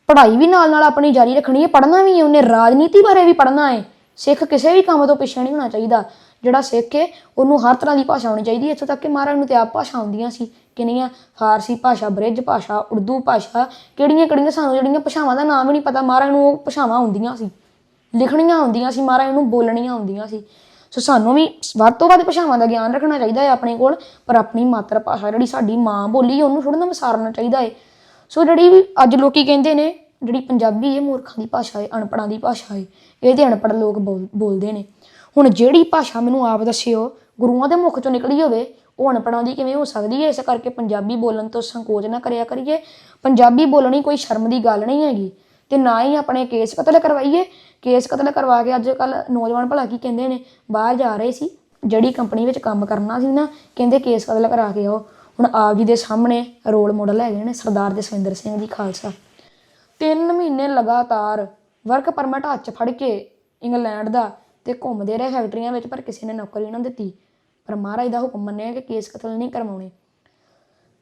ਪੜ੍ਹਾਈ ਵੀ ਨਾਲ ਨਾਲ ਆਪਣੀ ਜਾਰੀ ਰੱਖਣੀ ਹੈ ਪੜ੍ਹਨਾ ਵੀ ਹੈ ਉਹਨੇ ਰਾਜਨੀਤੀ ਬਾਰੇ ਵੀ ਪੜ੍ਹਨਾ ਹੈ ਸਿੱਖ ਕਿਸੇ ਵੀ ਕੰਮ ਤੋਂ ਪਿੱਛੇ ਨਹੀਂ ਹੋਣਾ ਚਾਹੀਦਾ। ਜਿਹੜਾ ਸਿੱਖ ਹੈ ਉਹਨੂੰ ਹਰ ਤਰ੍ਹਾਂ ਦੀ ਭਾਸ਼ਾ ਆਉਣੀ ਚਾਹੀਦੀ ਹੈ ਇੱਥੋਂ ਤੱਕ ਕਿ ਮਹਾਰਾਜ ਨੂੰ ਤੇ ਆਪ ਭਾਸ਼ਾ ਆਉਂਦੀਆਂ ਸੀ। ਕਿੰਨੀਆਂ ਫਾਰਸੀ ਭਾਸ਼ਾ, ਬ੍ਰਿਜ ਭਾਸ਼ਾ, ਉਰਦੂ ਭਾਸ਼ਾ, ਕਿਹੜੀਆਂ ਕਿਹੜੀਆਂ ਸਾਨੂੰ ਜਿਹੜੀਆਂ ਭਾਸ਼ਾਵਾਂ ਦਾ ਨਾਮ ਵੀ ਨਹੀਂ ਪਤਾ, ਮਹਾਰਾਜ ਨੂੰ ਉਹ ਭਾਸ਼ਾਵਾਂ ਆਉਂਦੀਆਂ ਸੀ। ਲਿਖਣੀਆਂ ਆਉਂਦੀਆਂ ਸੀ, ਮਹਾਰਾਜ ਨੂੰ ਬੋਲਣੀਆਂ ਆਉਂਦੀਆਂ ਸੀ। ਸੋ ਸਾਨੂੰ ਵੀ ਵੱਧ ਤੋਂ ਵੱਧ ਭਾਸ਼ਾਵਾਂ ਦਾ ਗਿਆਨ ਰੱਖਣਾ ਚਾਹੀਦਾ ਹੈ ਆਪਣੇ ਕੋਲ, ਪਰ ਆਪਣੀ ਮਾਤਰ ਭਾਸ਼ਾ ਜਿਹੜੀ ਸਾਡੀ ਮਾਂ ਬੋਲੀ ਉਹਨੂੰ ਥੋੜਾ ਨਾ ਵਿਸਾਰਨਾ ਚਾਹੀਦਾ ਹੈ। ਸੋ ਜਿਹੜੀ ਵੀ ਅੱਜ ਲੋਕੀ ਕਹਿੰਦੇ ਨੇ, ਜਿਹੜੀ ਪੰਜਾਬੀ ਇਹ ਮੂਰਖਾਂ ਦੀ ਭਾਸ਼ਾ ਹੈ ਅਨਪੜਾਂ ਦੀ ਭਾਸ਼ਾ ਹੈ, ਇਹ ਤੇ ਅਨਪੜ੍ਹ ਲੋਕ ਬੋਲ- ਬੋਲਦੇ ਨੇ। ਹੁਣ ਜਿਹੜੀ ਭਾਸ਼ਾ ਮੈਨੂੰ ਆਪ ਦੱਸਿਓ, ਗੁਰੂਆਂ ਦੇ ਮੁਖ ਚੋਂ ਨਿਕਲੀ ਹੋਵੇ ਉਹ ਅਨਪੜਾਂ ਦੀ ਕਿਵੇਂ ਹੋ ਸਕਦੀ ਹੈ? ਇਸ ਕਰਕੇ ਪੰਜਾਬੀ ਬੋਲਣ ਤੋਂ ਸੰਕੋਚ ਨਾ ਕਰਿਆ ਕਰੀਏ। ਪੰਜਾਬੀ ਬੋਲਣੀ ਕੋਈ ਸ਼ਰਮ ਦੀ ਗੱਲ ਨਹੀਂ ਹੈਗੀ। ਤੇ ਨਾ ਹੀ ਆਪਣੇ ਕੇਸ ਕਤਲ ਕਰਵਾਈਏ। ਕੇਸ ਕਤਲ ਕਰਵਾ ਕੇ ਅੱਜ ਕੱਲ ਨੌਜਵਾਨ ਭਲਾ ਕੀ ਕਹਿੰਦੇ ਨੇ? ਬਾਹਰ ਜਾ ਰਹੇ ਸੀ। ਜਿਹੜੀ ਕੰਪਨੀ ਵਿੱਚ ਕੰਮ ਕਰਨਾ ਸੀ ਨਾ, ਕਹਿੰਦੇ ਕੇਸ ਕਤਲ ਕਰਾ ਕੇ ਆਓ। ਹੁਣ ਆਪ ਜੀ ਦੇ ਸਾਹਮਣੇ ਰੋਲ ਮਾਡਲ ਹੈਗੇ ਨੇ ਸਰਦਾਰ ਜਸਵਿੰਦਰ ਸਿੰਘ ਜੀ ਖਾਲਸਾ। ਤਿੰਨ ਮਹੀਨੇ ਲਗਾਤਾਰ ਵਰਕ ਪਰਮਿਟ ਹੱਥ ਫੜ ਕੇ ਇੰਗਲੈਂਡ ਦਾ ਤੇ ਘੁੰਮਦੇ ਰਹੇ ਫੈਕਟਰੀਆਂ ਵਿੱਚ ਪਰ ਕਿਸੇ ਨੇ ਨੌਕਰੀ ਨਾ ਦਿੱਤੀ। ਪਰ ਮਹਾਰਾਜ ਦਾ ਹੁਕਮ ਮੰਨਿਆ ਕਿ ਕੇਸ ਕਤਲ ਨਹੀਂ ਕਰਵਾਉਣੇ।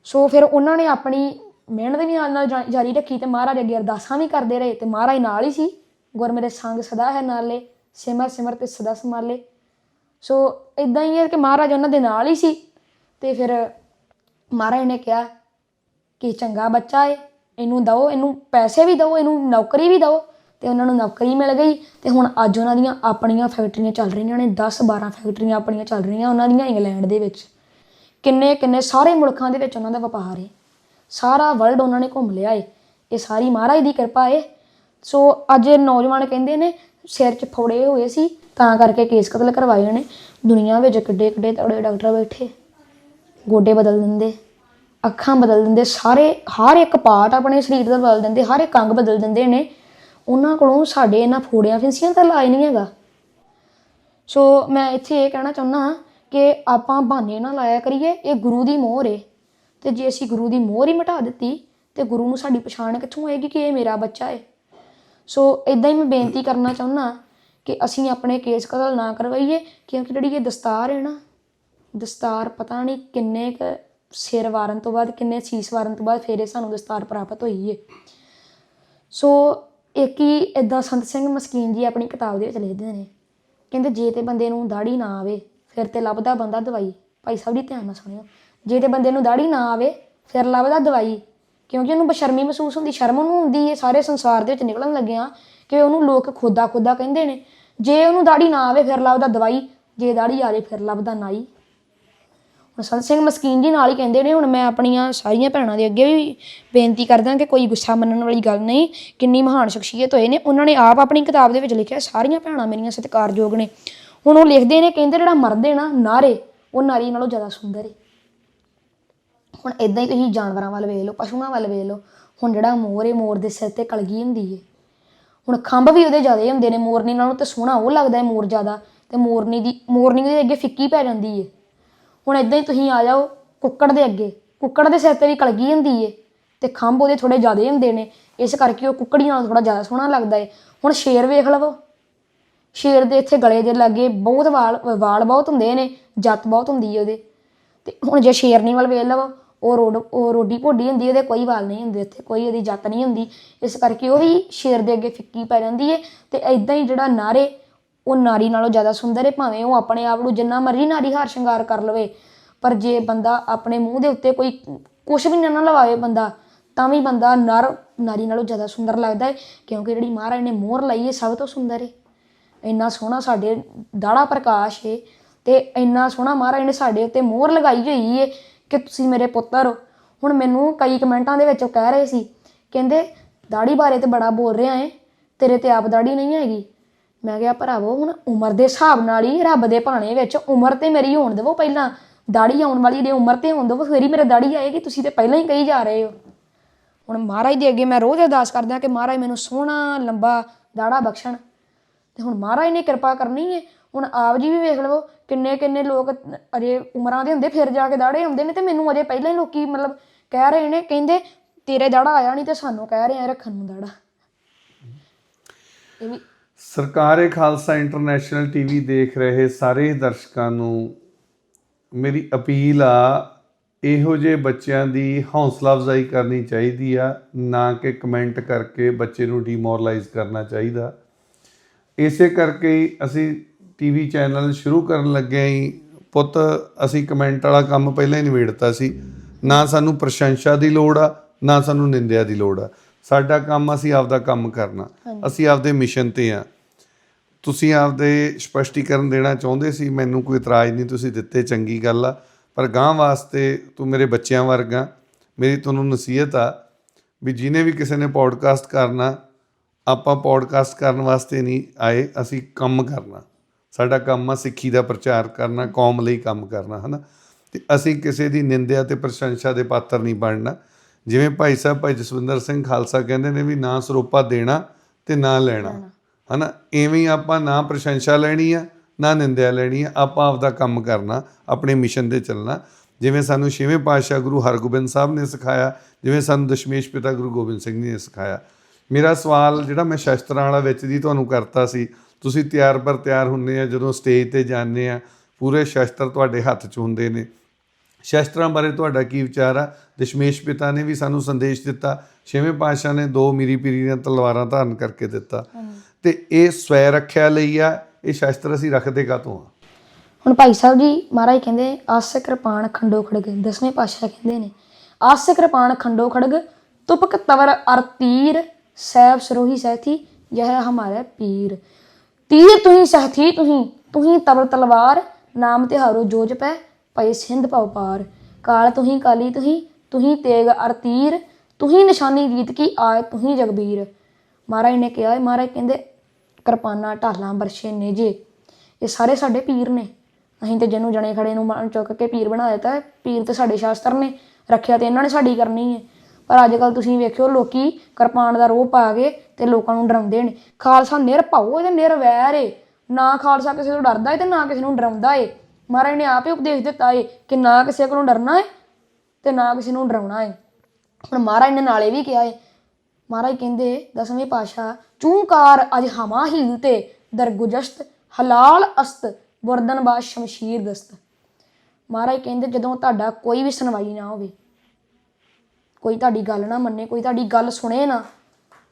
ਸੋ ਫਿਰ ਉਹਨਾਂ ਨੇ ਆਪਣੀ ਮਿਹਨਤ ਵੀ ਨਾਲ ਨਾਲ ਜਾ- ਜਾਰੀ ਰੱਖੀ ਤੇ ਮਹਾਰਾਜ ਅੱਗੇ ਅਰਦਾਸਾਂ ਵੀ ਕਰਦੇ ਰਹੇ ਤੇ ਮਹਾਰਾਜ ਨਾਲ ਹੀ ਸੀ। ਗੁਰ ਮੇਰੇ ਸੰਗ ਸਦਾ ਹੈ ਨਾਲੇ, ਸਿਮਰ ਸਿਮਰ ਤੇ ਸਦਾ ਸੰਭਾਲੇ। ਸੋ ਇਦਾਂ ਹੀ ਹੈ ਕਿ ਮਹਾਰਾਜ ਉਹਨਾਂ ਦੇ ਨਾਲ ਹੀ ਸੀ ਤੇ ਫਿਰ ਮਹਾਰਾਜ ਨੇ ਕਿਹਾ ਕਿ ਚੰਗਾ ਬੱਚਾ ਹੈ ਇਹਨੂੰ ਦਿਓ, ਇਹਨੂੰ ਪੈਸੇ ਵੀ ਦਓ, ਇਹਨੂੰ ਨੌਕਰੀ ਵੀ ਦਿਓ। ਤੇ ਉਹਨਾਂ ਨੂੰ ਨੌਕਰੀ ਮਿਲ ਗਈ ਤੇ ਹੁਣ ਅੱਜ ਉਹਨਾਂ ਦੀਆਂ ਆਪਣੀਆਂ ਫੈਕਟਰੀਆਂ ਚੱਲ ਰਹੀਆਂ ਨੇ 10 12 ਫੈਕਟਰੀਆਂ ਆਪਣੀਆਂ ਚੱਲ ਰਹੀਆਂ ਉਹਨਾਂ ਦੀਆਂ ਇੰਗਲੈਂਡ ਦੇ ਵਿੱਚ। ਕਿੰਨੇ ਕਿੰਨੇ ਸਾਰੇ ਮੁਲਕਾਂ ਦੇ ਵਿੱਚ ਉਹਨਾਂ ਦਾ ਵਪਾਰ ਏ। ਸਾਰਾ ਵਰਲਡ ਉਹਨਾਂ ਨੇ ਘੁੰਮ ਲਿਆ ਏ। ਇਹ ਸਾਰੀ ਮਹਾਰਾਜ ਦੀ ਕਿਰਪਾ ਏ। ਸੋ ਅੱਜ ਇਹ ਨੌਜਵਾਨ ਕਹਿੰਦੇ ਨੇ, ਸਿਰ 'ਚ ਫੋੜੇ ਹੋਏ ਸੀ, ਤਾਂ ਕਰਕੇ ਕੇਸ ਕਤਲ ਕਰਵਾਏ ਨੇ। ਦੁਨੀਆ ਵਿੱਚ ਕਿੱਡੇ ਕਿੱਡੇ ਤੜੇ ਡਾਕਟਰ ਬੈਠੇ। ਗੋਡੇ ਬਦਲ ਦਿੰਦੇ, ਅੱਖਾਂ ਬਦਲ ਦਿੰਦੇ, ਸਾਰੇ, ਹਰ ਇੱਕ ਪਾਰਟ ਆਪਣੇ ਸਰੀਰ ਦਾ ਬਦਲ ਦਿੰਦੇ, ਹਰ ਇੱਕ ਅੰਗ ਬਦਲ ਦਿੰਦੇ ਨੇ। ਉਹਨਾਂ ਕੋਲੋਂ ਸਾਡੇ ਇਹਨਾਂ ਫੋੜਿਆਂ ਫਿੰਸੀਆਂ ਦਾ ਇਲਾਜ ਨਹੀਂ ਹੈਗਾ। ਸੋ ਮੈਂ ਇੱਥੇ ਇਹ ਕਹਿਣਾ ਚਾਹੁੰਦਾ ਕਿ ਆਪਾਂ ਬਹਾਨੇ ਨਾ ਲਾਇਆ ਕਰੀਏ, ਇਹ ਗੁਰੂ ਦੀ ਮੋਹਰ ਏ। ਤੇ ਜੇ ਅਸੀਂ ਗੁਰੂ ਦੀ ਮੋਹਰ ਹੀ ਮਿਟਾ ਦਿੱਤੀ, ਤੇ ਗੁਰੂ ਨੂੰ ਸਾਡੀ ਪਛਾਣ ਕਿੱਥੋਂ ਆਏਗੀ ਕਿ ਇਹ ਮੇਰਾ ਬੱਚਾ ਏ? ਸੋ ਇਦਾਂ ਹੀ ਮੈਂ ਬੇਨਤੀ ਕਰਨਾ ਚਾਹੁੰਦਾ ਕਿ ਅਸੀਂ ਆਪਣੇ ਕੇਸ ਕਤਲ ਨਾ ਕਰਵਾਈਏ, ਕਿਉਂਕਿ ਜਿਹੜੀ ਇਹ ਦਸਤਾਰ ਹੈ ਨਾ, ਦਸਤਾਰ ਪਤਾ ਨਹੀਂ ਕਿੰਨੇ ਕ ਸਿਰ ਵਾਰਨ ਤੋਂ ਬਾਅਦ, ਕਿੰਨੇ ਸੀਸ ਵਾਰਨ ਤੋਂ ਬਾਅਦ ਫੇਰੇ ਸਾਨੂੰ ਦਸਤਾਰ ਪ੍ਰਾਪਤ ਹੋਈ ਏ। ਸੋ ਇੱਕ ਹੀ ਇਦਾਂ ਸੰਤ ਸਿੰਘ ਮਸਕੀਨ ਜੀ ਆਪਣੀ ਕਿਤਾਬ ਦੇ ਵਿੱਚ ਲਿਖਦੇ ਨੇ। ਕਹਿੰਦੇ ਜੇ ਤੇ ਬੰਦੇ ਨੂੰ ਦਾੜੀ ਨਾ ਆਵੇ, ਫਿਰ ਤੇ ਲੱਭਦਾ ਬੰਦਾ ਦਵਾਈ। ਭਾਈ ਸਾਹਿਬ ਦੀ ਧਿਆਨ ਨਾਲ ਸੁਣਿਓ। ਜੇ ਤੇ ਬੰਦੇ ਨੂੰ ਦਾੜੀ ਨਾ ਆਵੇ, ਫਿਰ ਲੱਭਦਾ ਦਵਾਈ। ਕਿਉਂਕਿ ਉਹਨੂੰ ਬਸ਼ਰਮੀ ਮਹਿਸੂਸ ਹੁੰਦੀ, ਸ਼ਰਮ ਉਹਨੂੰ ਹੁੰਦੀ ਹੈ ਸਾਰੇ ਸੰਸਾਰ ਦੇ ਵਿੱਚ ਨਿਕਲਣ ਲੱਗਿਆ ਕਿ ਉਹਨੂੰ ਲੋਕ ਖੋਦਾ ਖੋਦਾ ਕਹਿੰਦੇ ਨੇ। ਜੇ ਉਹਨੂੰ ਦਾੜੀ ਨਾ ਆਵੇ, ਫਿਰ ਲੱਭਦਾ ਦਵਾਈ। ਜੇ ਦਾੜੀ ਆ ਜਾਏ ਫਿਰ ਲੱਭਦਾ ਨਾਈ। ਹੁਣ ਸੰਤ ਸਿੰਘ ਮਸਕੀਨ ਜੀ ਨਾਲ ਹੀ ਕਹਿੰਦੇ ਨੇ, ਹੁਣ ਮੈਂ ਆਪਣੀਆਂ ਸਾਰੀਆਂ ਭੈਣਾਂ ਦੇ ਅੱਗੇ ਵੀ ਬੇਨਤੀ ਕਰਦਾ ਕਿ ਕੋਈ ਗੁੱਸਾ ਮੰਨਣ ਵਾਲੀ ਗੱਲ ਨਹੀਂ, ਕਿੰਨੀ ਮਹਾਨ ਸ਼ਖਸੀਅਤ ਹੋਏ ਨੇ। ਉਹਨਾਂ ਨੇ ਆਪ ਆਪਣੀ ਕਿਤਾਬ ਦੇ ਵਿੱਚ ਲਿਖਿਆ, ਸਾਰੀਆਂ ਭੈਣਾਂ ਮੇਰੀਆਂ ਸਤਿਕਾਰਯੋਗ ਨੇ। ਹੁਣ ਉਹ ਲਿਖਦੇ ਨੇ, ਕਹਿੰਦੇ ਜਿਹੜਾ ਮਰਦੇ ਨਾ, ਨਾਰੇ, ਉਹ ਨਾਰੀ ਨਾਲੋਂ ਜ਼ਿਆਦਾ ਸੁੰਦਰ ਹੈ ਹੁਣ ਇਦਾਂ ਹੀ ਤੁਸੀਂ ਜਾਨਵਰਾਂ ਵੱਲ ਵੇਖ ਲਓ, ਪਸ਼ੂਆਂ ਵੱਲ ਵੇਖ ਲਓ, ਹੁਣ ਜਿਹੜਾ ਮੋਰ ਹੈ ਮੋਰ ਦੇ ਸਿਰ ਤੇ ਕਲਗੀ ਹੁੰਦੀ ਹੈ ਹੁਣ ਖੰਭ ਵੀ ਉਹਦੇ ਜ਼ਿਆਦਾ ਹੁੰਦੇ ਨੇ, ਮੋਰਨੀ ਨਾਲੋਂ ਤੇ ਸੋਹਣਾ ਉਹ ਲੱਗਦਾ ਹੈ ਮੋਰ ਜ਼ਿਆਦਾ, ਤੇ ਮੋਰਨੀ ਦੀ, ਮੋਰਨੀ ਦੇ ਅੱਗੇ ਫਿੱਕੀ ਪੈ ਜਾਂਦੀ ਹੈ ਹੁਣ ਇਦਾਂ ਹੀ ਤੁਸੀਂ ਆ ਜਾਓ ਕੁੱਕੜ ਦੇ ਅੱਗੇ। ਕੁੱਕੜ ਦੇ ਸਿਰ ਤੇ ਵੀ ਕਲਗੀ ਹੁੰਦੀ ਏ ਤੇ ਖੰਭ ਉਹਦੇ ਥੋੜੇ ਜ਼ਿਆਦੇ ਹੁੰਦੇ ਨੇ। ਇਸ ਕਰਕੇ ਉਹ ਕੁੱਕੜੀਆਂ ਨਾਲ ਥੋੜਾ ਜ਼ਿਆਦਾ ਸੋਹਣਾ ਲੱਗਦਾ ਏ। ਹੁਣ ਸ਼ੇਰ ਵੇਖ ਲਵੋ। ਸ਼ੇਰ ਦੇ ਇੱਥੇ ਗਲੇ ਦੇ ਲਾਗੇ ਬਹੁਤ ਵਾਲ ਵਾਲ ਬਹੁਤ ਹੁੰਦੇ ਨੇ, ਜੱਤ ਬਹੁਤ ਹੁੰਦੀ ਏ ਉਹਦੇ। ਤੇ ਹੁਣ ਜੇ ਸ਼ੇਰਨੀ ਵੱਲ ਵੇਖ ਲਵੋ, ਉਹ ਰੋਡ, ਉਹ ਰੋਡੀ ਭੋਡੀ ਹੁੰਦੀ ਉਹਦੇ ਕੋਈ ਵਾਲ ਨਹੀਂ ਹੁੰਦੇ ਇੱਥੇ, ਕੋਈ ਉਹਦੀ ਜੱਤ ਨਹੀਂ ਹੁੰਦੀ। ਇਸ ਕਰਕੇ ਉਹ ਵੀ ਸ਼ੇਰ ਦੇ ਅੱਗੇ ਫਿੱਕੀ ਪੈ ਜਾਂਦੀ ਏ ਤੇ ਐਦਾਂ ਹੀ ਜਿਹੜਾ ਨਾਰੇ ਉਹ ਨਾਰੀ ਨਾਲੋਂ ਜ਼ਿਆਦਾ ਸੁੰਦਰ ਹੈ ਭਾਵੇਂ ਉਹ ਆਪਣੇ ਆਪ ਨੂੰ ਜਿੰਨਾ ਮਰਜ਼ੀ ਨਾਰੀ ਹਾਰ ਸ਼ਿੰਗਾਰ ਕਰ ਲਵੇ, ਪਰ ਜੇ ਬੰਦਾ ਆਪਣੇ ਮੂੰਹ ਦੇ ਉੱਤੇ ਕੋਈ ਕੁਝ ਵੀ ਨਾ ਨਾ ਲਵਾਵੇ ਬੰਦਾ, ਤਾਂ ਵੀ ਬੰਦਾ ਨਰ, ਨਾਰੀ ਨਾਲੋਂ ਜ਼ਿਆਦਾ ਸੁੰਦਰ ਲੱਗਦਾ ਹੈ ਕਿਉਂਕਿ ਜਿਹੜੀ ਮਹਾਰਾਜ ਨੇ ਮੋਹਰ ਲਾਈ ਹੈ ਸਭ ਤੋਂ ਸੁੰਦਰ ਹੈ ਇੰਨਾ ਸੋਹਣਾ ਸਾਡੇ ਦਾੜਾ ਪ੍ਰਕਾਸ਼ ਹੈ ਤੇ ਇੰਨਾ ਸੋਹਣਾ ਮਹਾਰਾਜ ਨੇ ਸਾਡੇ ਉੱਤੇ ਮੋਹਰ ਲਗਾਈ ਹੋਈ ਹੈ ਕਿ ਤੁਸੀਂ ਮੇਰੇ ਪੁੱਤਰ ਹੋ। ਹੁਣ ਮੈਨੂੰ ਕਈ ਕਮੈਂਟਾਂ ਦੇ ਵਿੱਚ ਉਹ ਕਹਿ ਰਹੇ ਸੀ, ਕਹਿੰਦੇ, ਦਾੜੀ ਬਾਰੇ ਤੇ ਬੜਾ ਬੋਲ ਰਿਹਾ ਹੈ ਤੇਰੇ ਤੇ ਆਪ ਦਾੜੀ ਨਹੀਂ ਹੈਗੀ। ਮੈਂ ਕਿਹਾ, ਭਰਾਵੋ, ਹੁਣ ਉਮਰ ਦੇ ਹਿਸਾਬ ਨਾਲ ਹੀ ਰੱਬ ਦੇ ਭਾਣੇ ਵਿੱਚ ਉਮਰ ਤੇ ਮੇਰੀ ਹੋਣ ਦੇਵੋ ਪਹਿਲਾਂ। ਦਾੜੀ ਆਉਣ ਵਾਲੀ ਦੇ ਉਮਰ ਤੇ ਹੋਣ ਦੇਵੋ, ਫੇਰ ਹੀ ਮੇਰੇ ਦਾੜੀ ਆਏਗੀ। ਤੁਸੀਂ ਤੇ ਪਹਿਲਾਂ ਹੀ ਕਹੀ ਜਾ ਰਹੇ ਹੋ। ਹੁਣ ਮਹਾਰਾਜ ਦੇ ਅੱਗੇ ਮੈਂ ਰੋਜ਼ ਅਰਦਾਸ ਕਰਦਾ ਕਿ ਮਹਾਰਾਜ ਮੈਨੂੰ ਸੋਹਣਾ, ਲੰਬਾ ਦਾੜਾ ਬਖਸ਼ਣ। ਤੇ ਹੁਣ ਮਹਾਰਾਜ ਨੇ ਕਿਰਪਾ ਕਰਨੀ ਹੈ ਹੁਣ ਆਪ ਜੀ ਵੀ ਵੇਖ ਲਵੋ ਕਿੰਨੇ ਕਿੰਨੇ ਲੋਕ ਅਜੇ ਉਮਰਾਂ ਦੇ ਹੁੰਦੇ, ਫਿਰ ਜਾ ਕੇ ਦਾੜੇ ਆਉਂਦੇ ਨੇ। ਤੇ ਮੈਨੂੰ ਅਜੇ ਪਹਿਲਾਂ ਹੀ ਲੋਕੀ ਮਤਲਬ ਕਹਿ ਰਹੇ ਨੇ, ਕਹਿੰਦੇ, ਤੇਰੇ ਦਾੜਾ ਆਇਆ ਨਹੀਂ ਤੇ ਸਾਨੂੰ ਕਹਿ ਰਹੇ ਆ ਰੱਖਣ ਨੂੰ ਦਾੜਾ। ਇਹ ਵੀ ਸਰਕਾਰੇ ਖਾਲਸਾ ਇੰਟਰਨੈਸ਼ਨਲ ਟੀਵੀ ਦੇਖ ਰਹੇ ਸਾਰੇ ਦਰਸ਼ਕਾਂ ਨੂੰ ਮੇਰੀ ਅਪੀਲ ਆ, ਇਹੋ ਜਿਹੇ ਬੱਚਿਆਂ ਦੀ ਹੌਸਲਾ ਅਫਜ਼ਾਈ ਕਰਨੀ ਚਾਹੀਦੀ ਆ, ਨਾ ਕਿ ਕਮੈਂਟ ਕਰਕੇ ਬੱਚੇ ਨੂੰ ਡੀਮੋਰਲਾਈਜ਼ ਕਰਨਾ ਚਾਹੀਦਾ। ਇਸੇ ਕਰਕੇ ਹੀ ਅਸੀਂ ਟੀਵੀ ਚੈਨਲ ਸ਼ੁਰੂ ਕਰਨ ਲੱਗੇ ਹੀ ਪੁੱਤ, ਅਸੀਂ ਕਮੈਂਟ ਵਾਲਾ ਕੰਮ ਪਹਿਲਾਂ ਹੀ ਨਿਬੇੜਤਾ ਸੀ। ਨਾ ਸਾਨੂੰ ਪ੍ਰਸ਼ੰਸਾ ਦੀ ਲੋੜ ਆ, ਨਾ ਸਾਨੂੰ ਨਿੰਦਿਆ ਦੀ ਲੋੜ ਆ। ਸਾਡਾ ਕੰਮ ਅਸੀਂ ਆਪਦਾ ਕੰਮ ਕਰਨਾ। ਅਸੀਂ ਆਪਦੇ ਮਿਸ਼ਨ ਤੇ ਆ। ਤੁਸੀਂ ਆਪਦੇ ਸਪਸ਼ਟੀਕਰਨ ਦੇਣਾ ਚਾਹੁੰਦੇ ਸੀ ਮੈਨੂੰ ਕੋਈ ਇਤਰਾਜ਼ ਨਹੀਂ ਤੁਸੀਂ ਦਿੱਤੇ ਚੰਗੀ ਗੱਲ ਆ। ਪਰ ਗਾਂ ਵਾਸਤੇ ਤੂੰ ਮੇਰੇ ਬੱਚਿਆਂ ਵਰਗਾ ਮੇਰੀ ਤੁਹਾਨੂੰ ਨਸੀਹਤ ਆ ਵੀ ਜਿਹਨੇ ਵੀ ਕਿਸੇ ਨੇ ਪੋਡਕਾਸਟ ਕਰਨਾ ਆਪਾਂ ਪੋਡਕਾਸਟ ਕਰਨ ਵਾਸਤੇ ਨਹੀਂ ਆਏ ਅਸੀਂ ਕੰਮ ਕਰਨਾ। ਸਾਡਾ ਕੰਮ ਆ ਸਿੱਖੀ ਦਾ ਪ੍ਰਚਾਰ ਕਰਨਾ ਕੌਮ ਲਈ ਕੰਮ ਕਰਨਾ ਹਨਾ? ਤੇ ਅਸੀਂ ਕਿਸੇ ਦੀ ਨਿੰਦਿਆ ਤੇ ਪ੍ਰਸ਼ੰਸਾ ਦੇ ਪਾਤਰ ਨਹੀਂ ਬਣਨਾ। ਜਿਵੇਂ ਭਾਈ ਸਾਹਿਬ ਭਾਈ ਜਸਵਿੰਦਰ ਸਿੰਘ ਖਾਲਸਾ ਕਹਿੰਦੇ ਨੇ ਵੀ ਨਾ ਸਰੋਪਾ ਦੇਣਾ ਤੇ ਨਾ ਲੈਣਾ। ਹਨਾ? ਐਵੇਂ ਹੀ ਆਪਾਂ ਨਾ ਪ੍ਰਸ਼ੰਸਾ ਲੈਣੀ ਆ ਨਾ ਨਿੰਦਿਆ ਲੈਣੀ ਆ। ਆਪਾਂ ਆਪਦਾ ਕੰਮ ਕਰਨਾ ਆਪਣੇ ਮਿਸ਼ਨ ਤੇ ਚੱਲਣਾ। ਜਿਵੇਂ ਸਾਨੂੰ ਛੇਵੇਂ ਪਾਤਸ਼ਾਹ ਗੁਰੂ ਹਰਗੋਬਿੰਦ ਸਾਹਿਬ ਨੇ ਸਿਖਾਇਆ ਜਿਵੇਂ ਸਾਨੂੰ ਦਸ਼ਮੇਸ਼ ਪਿਤਾ ਗੁਰੂ ਗੋਬਿੰਦ ਸਿੰਘ ਜੀ ਨੇ ਸਿਖਾਇਆ। ਮੇਰਾ ਸਵਾਲ ਜਿਹੜਾ ਮੈਂ ਸ਼ਸਤਰਾਂ ਵਾਲਾ ਵਿੱਚ ਦੀ ਤੁਹਾਨੂੰ ਕਰਤਾ ਸੀ ਤੁਸੀਂ ਤਿਆਰ ਪਰ ਤਿਆਰ ਹੁੰਨੇ ਆ ਜਦੋਂ ਸਟੇਜ ਤੇ ਜਾਂਦੇ ਆ ਪੂਰੇ ਸ਼ਸਤਰ ਤੁਹਾਡੇ ਹੱਥ 'ਚ ਹੁੰਦੇ ਨੇ। ਸ਼ਸਤਰਾਂ ਬਾਰੇ ਤੁਹਾਡਾ ਕੀ ਵਿਚਾਰ ਆ? ਦਸ਼ਮੇਸ਼ ਪਿਤਾ ਨੇ ਵੀ ਸਾਨੂੰ ਸੰਦੇਸ਼ ਦਿੱਤਾ। ਛੇਵੇਂ ਪਾਤਸ਼ਾਹ ਨੇ ਦੋ ਮੀਰੀ ਪੀਰੀ ਦੀਆਂ ਤਲਵਾਰਾਂ ਧਾਰਨ ਕਰਕੇ ਦਿੱਤਾ। ਤੇ ਇਹ ਸਵੈ ਰੱਖਿਆ ਲਈ ਆ ਇਹ ਸ਼ਸਤਰ ਅਸੀਂ ਰੱਖਦੇ ਕਾਤੋਂ ਆ? ਹੁਣ ਭਾਈ ਸਾਹਿਬ ਜੀ ਮਹਾਰਾਜ ਕਹਿੰਦੇ ਆਸੇ ਕਿਰਪਾਨ ਖੰਡੋ ਖੜਗ ਦਸਵੇਂ ਪਾਤਸ਼ਾਹ ਕਹਿੰਦੇ ਨੇ ਆਸੇ ਕਿਰਪਾਨ ਖੰਡੋ ਖੜਗ ਤੁਪਕ ਤਵਰ ਅਰ ਤੀਰ ਸੈਬ ਸਰੋਹੀ ਸਹਿਥੀ ਯਹ ਹਮਾਰਾ ਪੀਰ। ਤੀਰ ਤੁਹੀਂ ਸਹਿਥੀ ਤੁਹੀਂ ਤੁਹੀਂ ਤਵਰ ਤਲਵਾਰ ਨਾਮ ਤਿਹਾਰੋ ਜੋਜ ਪੈ ਪਏ ਸਿੰਧ ਭਉ ਪਾਰ। ਕਾਲ ਤੁਹੀਂ ਕਾਲੀ, ਤੁਹੀਂ ਤੁਹੀਂ ਤੇਗ ਅਰ ਤੀਰ, ਤੁਹੀਂ ਨਿਸ਼ਾਨੀ ਗੀਤ ਕੀ ਆਏ, ਤੁਹੀਂ ਜਗਬੀਰ। ਮਹਾਰਾਜ ਨੇ ਕਿਹਾ ਹੈ ਮਹਾਰਾਜ ਕਹਿੰਦੇ, ਕਿਰਪਾਨਾਂ ਢਾਲਾਂ ਬਰਸ਼ੇ ਨੇਜੇ ਇਹ ਸਾਰੇ ਸਾਡੇ ਪੀਰ ਨੇ। ਅਸੀਂ ਤੇ ਜਿਹਨੂੰ ਜਣੇ ਖੜੇ ਨੂੰ ਮਨ ਚੁੱਕ ਕੇ ਪੀਰ ਬਣਾ ਦਿੱਤਾ ਹੈ। ਪੀਰ ਤੇ ਸਾਡੇ ਸ਼ਾਸਤਰ ਨੇ। ਰੱਖਿਆ ਤੇ ਇਹਨਾਂ ਨੇ ਸਾਡੀ ਕਰਨੀ ਹੈ। ਪਰ ਅੱਜ ਕੱਲ ਤੁਸੀਂ ਵੇਖਿਓ, ਲੋਕੀ ਕਿਰਪਾਨ ਦਾ ਰੋਹ ਪਾ ਕੇ ਤੇ ਲੋਕਾਂ ਨੂੰ ਡਰਾਉਂਦੇ ਨੇ। ਖਾਲਸਾ ਨਿਰਭਉ ਤੇ ਨਿਰਵੈਰ ਏ। ਨਾ ਖਾਲਸਾ ਕਿਸੇ ਤੋਂ ਡਰਦਾ ਏ ਤੇ ਨਾ ਕਿਸੇ ਨੂੰ ਡਰਾਉਂਦਾ ਏ। ਮਹਾਰਾਜ ਨੇ ਆਪ ਹੀ ਉਪਦੇਸ਼ ਦਿੱਤਾ ਏ ਕਿ ਨਾ ਕਿਸੇ ਕੋਲੋਂ ਡਰਨਾ ਏ ਤੇ ਨਾ ਕਿਸੇ ਨੂੰ ਡਰਾਉਣਾ ਏ। ਹੁਣ ਮਹਾਰਾਜ ਨੇ ਨਾਲੇ ਵੀ ਕਿਹਾ ਏ। ਮਹਾਰਾਜ ਕਹਿੰਦੇ ਦਸਵੇਂ ਪਾਸ਼ਾ ਚੂੰਕਾਰ ਅਜ ਹਮਾ ਹੀਲ ਤੇ ਦਰਗੁਜਸਤ, ਹਲਾਲ ਅਸਤ, ਵਰਦਨ ਬਾ ਸ਼ਮਸ਼ੀਰ ਦਸਤ। ਮਹਾਰਾਜ ਕਹਿੰਦੇ ਜਦੋਂ ਤੁਹਾਡਾ ਕੋਈ ਵੀ ਸੁਣਵਾਈ ਨਾ ਹੋਵੇ, ਕੋਈ ਤੁਹਾਡੀ ਗੱਲ ਨਾ ਮੰਨੇ, ਕੋਈ ਤੁਹਾਡੀ ਗੱਲ ਸੁਣੇ ਨਾ,